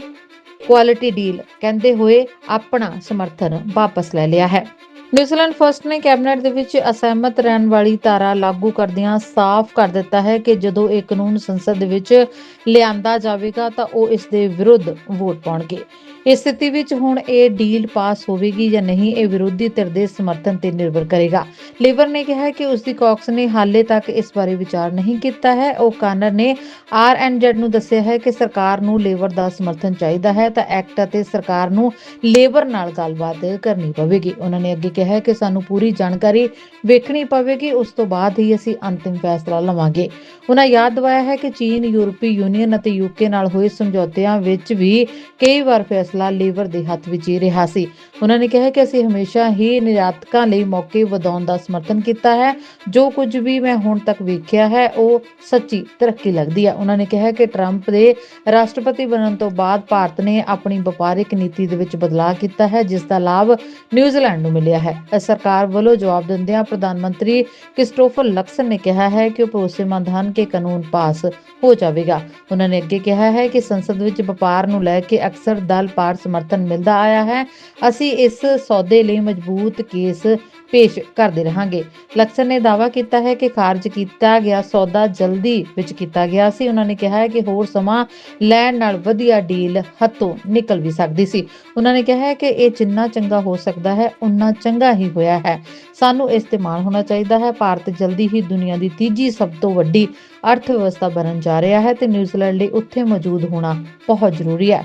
ਕੁਆਲਿਟੀ ਡੀਲ ਕਹਿੰਦੇ ਹੋਏ ਆਪਣਾ ਸਮਰਥਨ ਵਾਪਸ ਲੈ ਲਿਆ ਹੈ। ਨਿਊਜ਼ੀਲੈਂਡ ਫਰਸਟ ਨੇ ਕੈਬਨਿਟ ਦੇ ਵਿੱਚ ਅਸਹਿਮਤ ਰਹਿਣ ਵਾਲੀ ਧਾਰਾ ਲਾਗੂ ਕਰਦਿਆਂ ਸਾਫ਼ ਕਰ ਦਿੱਤਾ ਹੈ ਕਿ ਜਦੋਂ ਇਹ ਕਾਨੂੰਨ ਸੰਸਦ ਦੇ ਵਿੱਚ ਲਿਆਂਦਾ ਜਾਵੇਗਾ ਤਾਂ ਉਹ ਇਸ ਦੇ ਵਿਰੁੱਧ ਵੋਟ ਪਾਉਣਗੇ। ਇਸ ਸਥਿਤੀ ਵਿੱਚ ਹੁਣ ਇਹ ਡੀਲ ਪਾਸ ਹੋਵੇਗੀ ਜਾਂ ਨਹੀਂ, ਇਹ ਵਿਰੋਧੀ ਧਿਰ ਦੇ ਸਮਰਥਨ ਤੇ ਨਿਰਭਰ ਕਰੇਗਾ। ਲੇਬਰ ਨੇ ਕਿਹਾ ਕਿ ਉਸ ਦੀ ਕਾਕਸ ਨੇ ਹਾਲੇ ਤੱਕ ਇਸ ਬਾਰੇ ਵਿਚਾਰ ਨਹੀਂ ਕੀਤਾ ਹੈ। ਉਹ ਕਾਨਰ ਨੇ ਆਰਐਨਜ਼ੈਡ ਨੂੰ ਦੱਸਿਆ ਹੈ ਕਿ ਸਰਕਾਰ ਨੂੰ ਲੇਬਰ ਦਾ ਸਮਰਥਨ ਚਾਹੀਦਾ ਹੈ, ਤਾਂ ਐਕਟ ਅਤੇ ਸਰਕਾਰ ਨੂੰ ਲੇਬਰ ਨਾਲ ਗੱਲਬਾਤ ਕਰਨੀ ਪਵੇਗੀ। ਉਹਨਾਂ ਨੇ ਅੱਗੇ ਕਿਹਾ ਕਿ ਸਾਨੂੰ ਪੂਰੀ ਜਾਣਕਾਰੀ ਵੇਖਣੀ ਪਵੇਗੀ, ਉਸ ਤੋਂ ਬਾਅਦ ਹੀ ਅਸੀਂ ਅੰਤਿਮ ਫੈਸਲਾ ਲਵਾਂਗੇ। ਉਹਨਾਂ ਯਾਦ ਦਿਵਾਇਆ ਹੈ ਕਿ ਚੀਨ, ਯੂਰਪੀ ਯੂਨੀਅਨ ਅਤੇ ਯੂਕੇ ਨਾਲ ਹੋਏ ਸਮਝੌਤਿਆਂ ਵਿੱਚ ਵੀ ਕਈ ਵਾਰ ਫੈਸਲਾ ਲੇਬਰ ਦੇ ਹੱਥ ਵਿੱਚ ਹੀ ਰਿਹਾ ਸੀ। ਉਹਨਾਂ ਨੇ ਕਿਹਾ ਕਿ ਅਸੀਂ ਹਮੇਸ਼ਾ ਹੀ ਨਿਰਯਾਤਕਾਂ ਲਈ ਮੌਕੇ ਵਧਾਉਣ ਦਾ ਸਮਰਥਨ ਕੀਤਾ ਹੈ। ਜੋ ਕੁਝ ਵੀ ਮੈਂ ਹੁਣ ਤੱਕ ਵੇਖਿਆ ਹੈ, ਉਹ ਸੱਚੀ ਤਰੱਕੀ ਲੱਗਦੀ ਹੈ ਉਹਨਾਂ ਨੇ ਕਿਹਾ ਕਿ ਟਰੰਪ ਦੇ ਰਾਸ਼ਟਰਪਤੀ ਬਣਨ ਤੋਂ ਬਾਅਦ ਭਾਰਤ ਨੇ ਆਪਣੀ ਵਪਾਰਿਕ ਨੀਤੀ ਦੇ ਵਿੱਚ ਬਦਲਾਅ ਕੀਤਾ ਹੈ, ਜਿਸ ਦਾ ਲਾਭ ਨਿਊਜ਼ੀਲੈਂਡ ਨੂੰ ਮਿਲਿਆ ਹੈ। ਇਸ ਸਰਕਾਰ ਵੱਲੋਂ ਜਵਾਬ ਦਿੰਦਿਆਂ ਪ੍ਰਧਾਨ ਮੰਤਰੀ ਕ੍ਰਿਸਟੋਫਰ ਲਕਸਨ ਨੇ ਕਿਹਾ ਹੈ ਕਿ ਉਹ ਭਰੋਸੇਮੰਦ ਹਨ ਕਿ ਕਾਨੂੰਨ ਪਾਸ ਹੋ ਜਾਵੇਗਾ। ਉਹਨਾਂ ਨੇ ਅੱਗੇ ਕਿਹਾ ਹੈ ਕਿ ਸੰਸਦ ਵਿੱਚ ਵਪਾਰ ਨੂੰ ਲੈ ਕੇ ਅਕਸਰ ਦਲ ਪਾਰ ਸਮਰਥਨ ਮਿਲਦਾ ਆਇਆ ਹੈ। ਅਸੀਂ ਇਸ ਸੌਦੇ ਲਈ ਮਜ਼ਬੂਤ ਕੇਸ ਪੇਸ਼ ਕਰਦੇ ਰਹਾਂਗੇ। ਲਕਸਨ ਨੇ ਦਾਅਵਾ ਕੀਤਾ ਹੈ ਕਿ ਖਾਰਜ ਕੀਤਾ ਗਿਆ ਸੌਦਾ ਜਲਦੀ ਵਿੱਚ ਕੀਤਾ ਗਿਆ ਸੀ। ਉਹਨਾਂ ਨੇ ਕਿਹਾ ਹੈ ਕਿ ਹੋਰ ਸਮਾਂ ਲੈਣ ਨਾਲ ਵਧੀਆ ਡੀਲ ਹੱਥੋਂ ਨਿਕਲ ਵੀ ਸਕਦੀ ਸੀ। ਉਹਨਾਂ ਨੇ ਕਿਹਾ ਹੈ ਕਿ ਇਹ ਜਿੰਨਾ ਚੰਗਾ ਹੋ ਸਕਦਾ ਹੈ ਉਨਾ ਚੰਗਾ ਹੀ ਹੋਇਆ ਹੈ। ਸਾਨੂੰ ਇਸ ਤੇ ਮਾਣ ਹੋਣਾ ਚਾਹੀਦਾ ਹੈ। ਭਾਰਤ ਜਲਦੀ ਹੀ ਦੁਨੀਆ ਦੀ ਤੀਜੀ ਸਭ ਤੋਂ ਵੱਡੀ ਅਰਥ ਵਿਵਸਥਾ ਬਣਨ ਜਾ ਰਿਹਾ ਹੈ ਤੇ ਨਿਊਜ਼ੀਲੈਂਡ ਲਈ ਉੱਥੇ ਮੌਜੂਦ ਹੋਣਾ ਬਹੁਤ ਜ਼ਰੂਰੀ ਹੈ।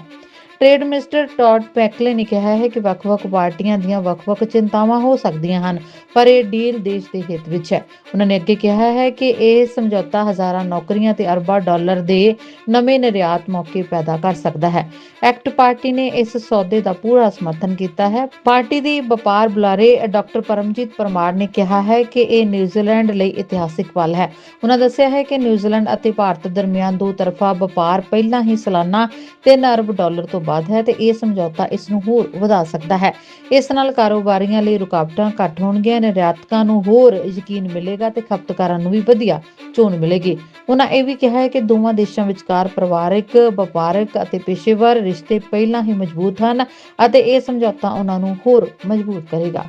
ਟ੍ਰੇਡ ਮਿਨਿਸਟਰ ਟੌਡ ਪੈਕਲੇ ਨੇ ਕਿਹਾ ਹੈ ਕਿ ਵੱਖ-ਵੱਖ ਪਾਰਟੀਆਂ ਦੀਆਂ ਵੱਖ-ਵੱਖ ਚਿੰਤਾਵਾਂ ਹੋ ਸਕਦੀਆਂ ਹਨ, ਪਰ ਇਹ ਡੀਲ ਦੇਸ਼ ਦੇ ਹਿੱਤ ਵਿੱਚ ਹੈ। ਉਹਨਾਂ ਨੇ ਅੱਗੇ ਕਿਹਾ ਹੈ ਕਿ ਇਹ ਸਮਝੌਤਾ ਹਜ਼ਾਰਾਂ ਨੌਕਰੀਆਂ ਤੇ ਅਰਬਾਂ ਡਾਲਰ ਦੇ ਨਵੇਂ ਨਿਰਯਾਤ ਮੌਕੇ ਪੈਦਾ ਕਰ ਸਕਦਾ ਹੈ। ਐਕਟ ਪਾਰਟੀ ਨੇ ਇਸ ਸੌਦੇ ਦਾ ਪੂਰਾ ਸਮਰਥਨ ਕੀਤਾ ਹੈ। ਪਾਰਟੀ ਦੀ ਵਪਾਰ ਬੁਲਾਰੇ ਡਾਕਟਰ ਪਰਮਜੀਤ ਪਰਮਾਰ ਨੇ ਕਿਹਾ ਹੈ ਕਿ ਇਹ ਨਿਊਜ਼ੀਲੈਂਡ ਲਈ ਇਤਿਹਾਸਿਕ ਪਲ ਹੈ। ਉਹਨਾਂ ਦੱਸਿਆ ਹੈ ਕਿ ਨਿਊਜ਼ੀਲੈਂਡ ਅਤੇ ਭਾਰਤ ਦਰਮਿਆਨ ਦੋ ਤਰਫਾ ਵਪਾਰ ਪਹਿਲਾਂ ਹੀ ਸਾਲਾਨਾ 3 ਅਰਬ ਡਾਲਰ ਤੋਂ ਵੱਧ ਹੈ ਤੇ ਇਹ ਸਮਝੌਤਾ ਇਸ ਨੂੰ ਹੋਰ ਵਧਾ ਸਕਦਾ ਹੈ। ਇਸ ਨਾਲ ਕਾਰੋਬਾਰੀਆਂ ਲਈ ਰੁਕਾਵਟਾਂ ਘੱਟ ਹੋਣਗੀਆਂ ਨਿਰਯਾਤਕਾਂ ਨੂੰ ਹੋਰ ਯਕੀਨ ਮਿਲੇਗਾ ਤੇ ਖਪਤਕਾਰਾਂ ਨੂੰ ਵੀ ਵਧੀਆ ਚੋਣ ਮਿਲੇਗੀ। ਉਹਨਾਂ ਇਹ ਵੀ ਕਿਹਾ ਹੈ ਕਿ ਦੋਵਾਂ ਦੇਸ਼ਾਂ ਵਿਚਕਾਰ ਪਰਿਵਾਰਕ, ਵਪਾਰਕ ਅਤੇ ਪੇਸ਼ੇਵਰ ਰਿਸ਼ਤੇ ਪਹਿਲਾਂ ਹੀ ਮਜ਼ਬੂਤ ਹਨ ਅਤੇ ਇਹ ਸਮਝੌਤਾ ਉਹਨਾਂ ਨੂੰ ਹੋਰ ਮਜ਼ਬੂਤ ਕਰੇਗਾ।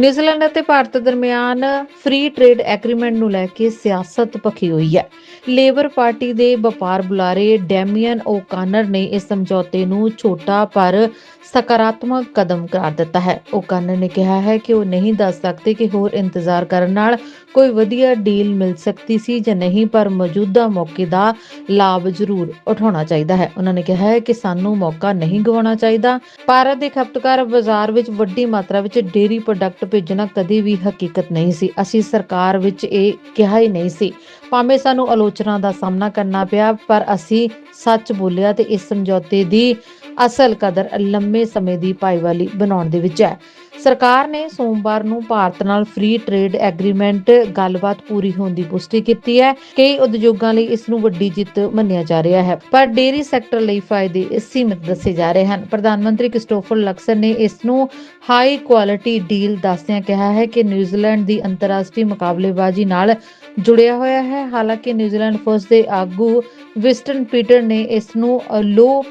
ਨਿਊਜ਼ੀਲੈਂਡ ਅਤੇ ਭਾਰਤ ਦਰਮਿਆਨ ਫ੍ਰੀ ਟ੍ਰੇਡ ਐਗਰੀਮੈਂਟ ਨੂੰ ਲੈ ਕੇ ਸਿਆਸਤ ਭਖੀ ਹੋਈ ਹੈ। ਲੇਬਰ ਪਾਰਟੀ ਦੇ ਵਪਾਰ ਬੁਲਾਰੇ ਡੈਮੀਅਨ ਓਕਾਨਰ ਨੇ ਇਸ ਸਮਝੌਤੇ ਨੂੰ ਛੋਟਾ ਪਰ ਸਕਾਰਾਤਮਕ ਕਦਮ ਕਰਾਰ ਦਿੱਤਾ ਹੈ। ਓਕਾਨਰ ਨੇ ਕਿਹਾ ਹੈ ਕਿ ਉਹ ਨਹੀਂ ਦੱਸ ਸਕਦੇ ਕਿ ਹੋਰ ਇੰਤਜ਼ਾਰ ਕਰਨ ਨਾਲ ਕੋਈ ਵਧੀਆ ਡੀਲ ਮਿਲ ਸਕਦੀ ਸੀ ਜਾਂ ਨਹੀਂ, ਪਰ ਮੌਜੂਦਾ ਮੌਕੇ ਦਾ ਲਾਭ ਜ਼ਰੂਰ ਉਠਾਉਣਾ ਚਾਹੀਦਾ ਹੈ। ਉਹਨਾਂ ਨੇ ਕਿਹਾ ਹੈ ਕਿ ਸਾਨੂੰ ਮੌਕਾ ਨਹੀਂ ਗਵਾਉਣਾ ਚਾਹੀਦਾ। ਭਾਰਤ ਦੇ ਖਪਤਕਾਰ ਬਾਜ਼ਾਰ ਵਿੱਚ ਵੱਡੀ ਮਾਤਰਾ ਵਿੱਚ ਡੇਰੀ ਪ੍ਰੋਡਕਟ ਭੇਜਣਾ ਕਦੇ ਵੀ ਹਕੀਕਤ ਨਹੀਂ ਸੀ। ਅਸੀਂ ਸਰਕਾਰ ਵਿੱਚ ਇਹ ਕਿਹਾ ਹੀ ਨਹੀਂ ਸੀ। ਭਾਵੇਂ ਸਾਨੂੰ ਆਲੋਚਨਾ ਦਾ ਸਾਹਮਣਾ ਕਰਨਾ ਪਿਆ, ਪਰ ਅਸੀਂ ਸੱਚ ਬੋਲਿਆ ਤੇ ਇਸ ਸਮਝੌਤੇ ਦੀ ਅਸਲ ਕਦਰ ਲੰਮੇ ਸਮੇਂ ਦੀ ਭਾਈਵਾਲੀ ਬਣਾਉਣ ਦੇ ਵਿੱਚ ਹੈ। ਸਰਕਾਰ ਨੇ ਸੋਮਵਾਰ ਨੂੰ ਭਾਰਤ ਨਾਲ ਫ੍ਰੀ ਟ੍ਰੇਡ ਐਗਰੀਮੈਂਟ ਗੱਲਬਾਤ ਪੂਰੀ ਹੋਣ ਦੀ ਪੁਸ਼ਟੀ ਕੀਤੀ ਹੈ। ਕਈ ਉਦਯੋਗਾਂ ਲਈ ਇਸ ਨੂੰ ਵੱਡੀ ਜਿੱਤ ਮੰਨਿਆ ਜਾ ਰਿਹਾ ਹੈ, ਪਰ ਡੇਰੀ ਸੈਕਟਰ ਲਈ ਫਾਇਦੇ ਸੀਮਿਤ ਦੱਸੇ ਜਾ ਰਹੇ ਹਨ। ਪ੍ਰਧਾਨ ਮੰਤਰੀ ਕ੍ਰਿਸਟੋਫਰ ਲਕਸਰ ਨੇ ਇਸ ਨੂੰ ਹਾਈ ਕੁਆਲਿਟੀ ਡੀਲ ਦੱਸਦਿਆਂ ਕਿਹਾ ਹੈ ਕਿ ਨਿਊਜ਼ੀਲੈਂਡ ਦੀ ਅੰਤਰਰਾਸ਼ਟਰੀ ਮੁਕਾਬਲੇਬਾਜ਼ੀ ਨਾਲ ਜੁੜਿਆ ਹੋਇਆ ਹੈ। ਹਾਲਾਂਕਿ ਨਿਊਜ਼ੀਲੈਂਡ ਫਰਸਟ ਦੇ ਆਗੂ ਵਿਸਟਨ ਪੀਟਰ ਨੇ ਇਸ ਨੂੰ ਲੋ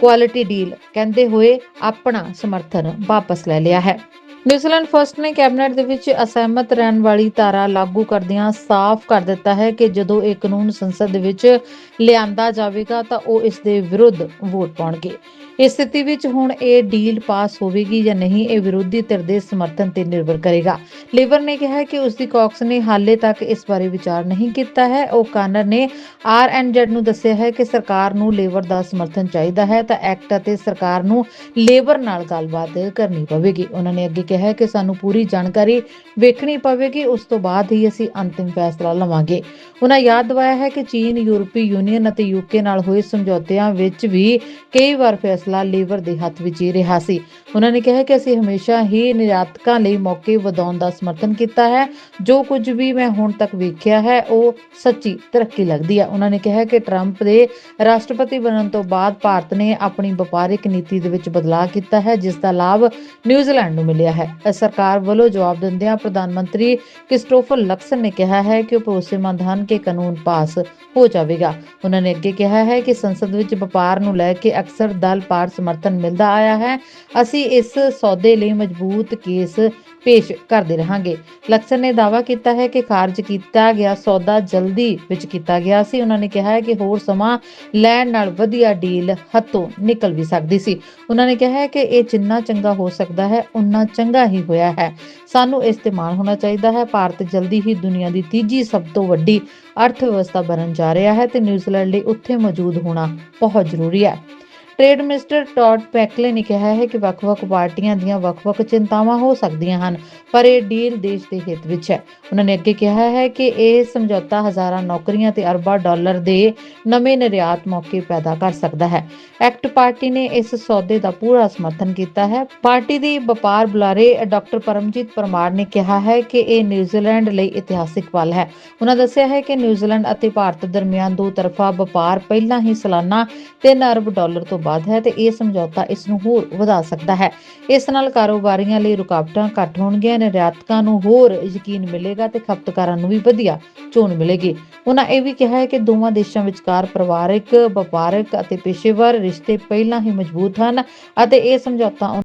ਕੁਆਲਿਟੀ ਡੀਲ ਕਹਿੰਦੇ ਹੋਏ ਆਪਣਾ ਸਮਰਥਨ ਵਾਪਸ ਲੈ ਲਿਆ ਹੈ। ਨਿਊਜ਼ੀਲੈਂਡ ਫਰਸਟ ਨੇ ਕੈਬਨਿਟ ਦੇ ਵਿੱਚ ਅਸਹਿਮਤ ਰਹਿਣ ਵਾਲੀ ਧਾਰਾ ਲਾਗੂ ਕਰਦਿਆਂ ਸਾਫ਼ ਕਰ ਦਿੱਤਾ ਹੈ ਕਿ ਜਦੋਂ ਇਹ ਕਾਨੂੰਨ ਸੰਸਦ ਦੇ ਵਿੱਚ ਲਿਆਂਦਾ ਜਾਵੇਗਾ ਤਾਂ ਉਹ ਇਸ ਦੇ ਵਿਰੁੱਧ ਵੋਟ ਪਾਉਣਗੇ। ਇਸ ਸਥਿਤੀ ਵਿੱਚ ਹੁਣ ਇਹ ਡੀਲ ਪਾਸ ਹੋਵੇਗੀ ਜਾਂ ਨਹੀਂ, ਇਹ ਵਿਰੋਧੀ ਧਿਰ ਦੇ ਸਮਰਥਨ ਤੇ ਨਿਰਭਰ ਕਰੇਗਾ। ਲੇਬਰ ਨੇ ਕਿਹਾ ਕਿ ਉਸ ਦੀ ਕਾਕਸ ਨੇ ਹਾਲੇ ਤੱਕ ਇਸ ਬਾਰੇ ਵਿਚਾਰ ਨਹੀਂ ਕੀਤਾ ਹੈ। ਉਹ ਕਾਨਰ ਨੇ ਆਰਐਨਜ਼ੈਡ ਨੂੰ ਦੱਸਿਆ ਹੈ ਕਿ ਸਰਕਾਰ ਨੂੰ ਲੇਬਰ ਦਾ ਸਮਰਥਨ ਚਾਹੀਦਾ ਹੈ, ਤਾਂ ਐਕਟ ਅਤੇ ਸਰਕਾਰ ਨੂੰ ਲੇਬਰ ਨਾਲ ਗੱਲਬਾਤ ਕਰਨੀ ਪਵੇਗੀ। ਉਹਨਾਂ ਨੇ ਅੱਗੇ ਕਿਹਾ ਕਿ ਸਾਨੂੰ ਪੂਰੀ ਜਾਣਕਾਰੀ ਵੇਖਣੀ ਪਵੇਗੀ, ਉਸ ਤੋਂ ਬਾਅਦ ਹੀ ਅਸੀਂ ਅੰਤਿਮ ਫੈਸਲਾ ਲਵਾਂਗੇ। ਉਹਨਾਂ ਯਾਦ ਦਿਵਾਇਆ ਹੈ ਕਿ ਚੀਨ, ਯੂਰਪੀ ਯੂਨੀਅਨ ਅਤੇ ਯੂਕੇ ਨਾਲ ਹੋਏ ਸਮਝੌਤਿਆਂ ਵਿੱਚ ਵੀ ਕਈ ਵਾਰ ਫੈਸਲਾ ਲੇਬਰ ਦੇ ਹੱਥ ਵਿੱਚ ਹੀ ਰਿਹਾ ਸੀ। ਉਹਨਾਂ ਨੇ ਕਿਹਾ ਕਿ ਅਸੀਂ ਹਮੇਸ਼ਾ ਹੀ ਨਿਰਯਾਤਕਾਂ ਲਈ ਮੌਕੇ ਵਧਾਉਣ ਦਾ ਸਮਰਥਨ ਕੀਤਾ ਹੈ। ਜੋ ਕੁਝ ਵੀ ਮੈਂ ਹੁਣ ਤੱਕ ਵੇਖਿਆ ਹੈ, ਉਹ ਸੱਚੀ ਤਰੱਕੀ ਲੱਗਦੀ ਹੈ ਉਹਨਾਂ ਨੇ ਕਿਹਾ ਕਿ ਟਰੰਪ ਦੇ ਰਾਸ਼ਟਰਪਤੀ ਬਣਨ ਤੋਂ ਬਾਅਦ ਭਾਰਤ ਨੇ ਆਪਣੀ ਵਪਾਰਿਕ ਨੀਤੀ ਦੇ ਵਿੱਚ ਬਦਲਾਅ ਕੀਤਾ ਹੈ, ਜਿਸ ਦਾ ਲਾਭ ਨਿਊਜ਼ੀਲੈਂਡ ਨੂੰ ਮਿਲਿਆ ਹੈ। ਇਸ ਸਰਕਾਰ ਵੱਲੋਂ ਜਵਾਬ ਦਿੰਦਿਆਂ ਪ੍ਰਧਾਨ ਮੰਤਰੀ ਕ੍ਰਿਸਟੋਫਰ ਲਕਸਨ ਨੇ ਕਿਹਾ ਹੈ ਕਿ ਉਹ ਭਰੋਸੇਮੰਦ ਹਨ ਕਿ ਕਾਨੂੰਨ ਪਾਸ ਹੋ ਜਾਵੇਗਾ। ਉਹਨਾਂ ਨੇ ਅੱਗੇ ਕਿਹਾ ਹੈ ਕਿ ਸੰਸਦ ਵਿੱਚ ਵਪਾਰ ਨੂੰ ਲੈ ਕੇ ਅਕਸਰ ਦਲ ਪਾਰ ਸਮਰਥਨ ਮਿਲਦਾ ਆਇਆ ਹੈ। ਅਸੀਂ ਇਸ ਸੌਦੇ ਲਈ ਮਜ਼ਬੂਤ ਕੇਸ ਪੇਸ਼ ਕਰਦੇ ਰਹਾਂਗੇ। ਲਕਸਨ ਨੇ ਦਾਅਵਾ ਕੀਤਾ ਹੈ ਕਿ ਖਾਰਜ ਕੀਤਾ ਗਿਆ ਸੌਦਾ ਜਲਦੀ ਵਿੱਚ ਕੀਤਾ ਗਿਆ ਸੀ। ਉਹਨਾਂ ਨੇ ਕਿਹਾ ਹੈ ਕਿ ਹੋਰ ਸਮਾਂ ਲੈਣ ਨਾਲ ਵਧੀਆ ਡੀਲ ਹੱਥੋਂ ਨਿਕਲ ਵੀ ਸਕਦੀ ਸੀ। ਉਹਨਾਂ ਨੇ ਕਿਹਾ ਹੈ ਕਿ ਇਹ ਜਿੰਨਾ ਚੰਗਾ ਹੋ ਸਕਦਾ ਹੈ ਉਨਾ ਚੰਗਾ ਹੀ ਹੋਇਆ ਹੈ। ਸਾਨੂੰ ਇਸ ਤੇ ਮਾਣ ਹੋਣਾ ਚਾਹੀਦਾ ਹੈ। ਭਾਰਤ ਜਲਦੀ ਹੀ ਦੁਨੀਆ ਦੀ ਤੀਜੀ ਸਭ ਤੋਂ ਵੱਡੀ ਅਰਥ ਵਿਵਸਥਾ ਬਣਨ ਜਾ ਰਿਹਾ ਹੈ ਤੇ ਨਿਊਜ਼ੀਲੈਂਡ ਲਈ ਉੱਥੇ ਮੌਜੂਦ ਹੋਣਾ ਬਹੁਤ ਜ਼ਰੂਰੀ ਹੈ। ਟ੍ਰੇਡ ਮਿਨਿਸਟਰ ਟੌਡ ਪੈਕਲੇ ਨੇ ਕਿਹਾ ਹੈ ਕਿ ਵੱਖ-ਵੱਖ ਪਾਰਟੀਆਂ ਦੀਆਂ ਵੱਖ-ਵੱਖ ਚਿੰਤਾਵਾਂ ਹੋ ਸਕਦੀਆਂ ਹਨ, ਪਰ ਇਹ ਡੀਲ ਦੇਸ਼ ਦੇ ਹਿੱਤ ਵਿੱਚ ਹੈ। ਉਹਨਾਂ ਨੇ ਅੱਗੇ ਕਿਹਾ ਹੈ ਕਿ ਇਹ ਸਮਝੌਤਾ ਹਜ਼ਾਰਾਂ ਨੌਕਰੀਆਂ ਤੇ ਅਰਬਾਂ ਡਾਲਰ ਦੇ ਨਵੇਂ ਨਿਰਯਾਤ ਮੌਕੇ ਪੈਦਾ ਕਰ ਸਕਦਾ ਹੈ। ਐਕਟ ਪਾਰਟੀ ਨੇ ਇਸ ਸੌਦੇ ਦਾ ਪੂਰਾ ਸਮਰਥਨ ਕੀਤਾ ਹੈ। ਪਾਰਟੀ ਦੀ ਵਪਾਰ ਬੁਲਾਰੇ ਡਾਕਟਰ ਪਰਮਜੀਤ ਪਰਮਾਰ ਨੇ ਕਿਹਾ ਹੈ ਕਿ ਇਹ ਨਿਊਜ਼ੀਲੈਂਡ ਲਈ ਇਤਿਹਾਸਿਕ ਪਲ ਹੈ। ਉਹਨਾਂ ਦੱਸਿਆ ਹੈ ਕਿ ਨਿਊਜ਼ੀਲੈਂਡ ਅਤੇ ਭਾਰਤ ਦਰਮਿਆਨ ਦੋ ਤਰਫਾ ਵਪਾਰ ਪਹਿਲਾਂ ਹੀ ਸਾਲਾਨਾ 3 ਅਰਬ ਡਾਲਰ ਤੋਂ ਵੱਧ ਹੈ ਤੇ ਇਹ ਸਮਝੌਤਾ ਇਸ ਨੂੰ ਹੋਰ ਵਧਾ ਸਕਦਾ ਹੈ। ਇਸ ਨਾਲ ਕਾਰੋਬਾਰੀਆਂ ਲਈ ਰੁਕਾਵਟਾਂ ਘੱਟ ਹੋਣਗੀਆਂ ਨਿਰਯਾਤਕਾਂ ਨੂੰ ਹੋਰ ਯਕੀਨ ਮਿਲੇਗਾ ਤੇ ਖਪਤਕਾਰਾਂ ਨੂੰ ਵੀ ਵਧੀਆ ਚੋਣ ਮਿਲੇਗੀ। ਉਹਨਾਂ ਇਹ ਵੀ ਕਿਹਾ ਹੈ ਕਿ ਦੋਵਾਂ ਦੇਸ਼ਾਂ ਵਿਚਕਾਰ ਪਰਿਵਾਰਕ, ਵਪਾਰਕ ਅਤੇ ਪੇਸ਼ੇਵਰ ਰਿਸ਼ਤੇ ਪਹਿਲਾਂ ਹੀ ਮਜ਼ਬੂਤ ਹਨ ਅਤੇ ਇਹ ਸਮਝੌਤਾ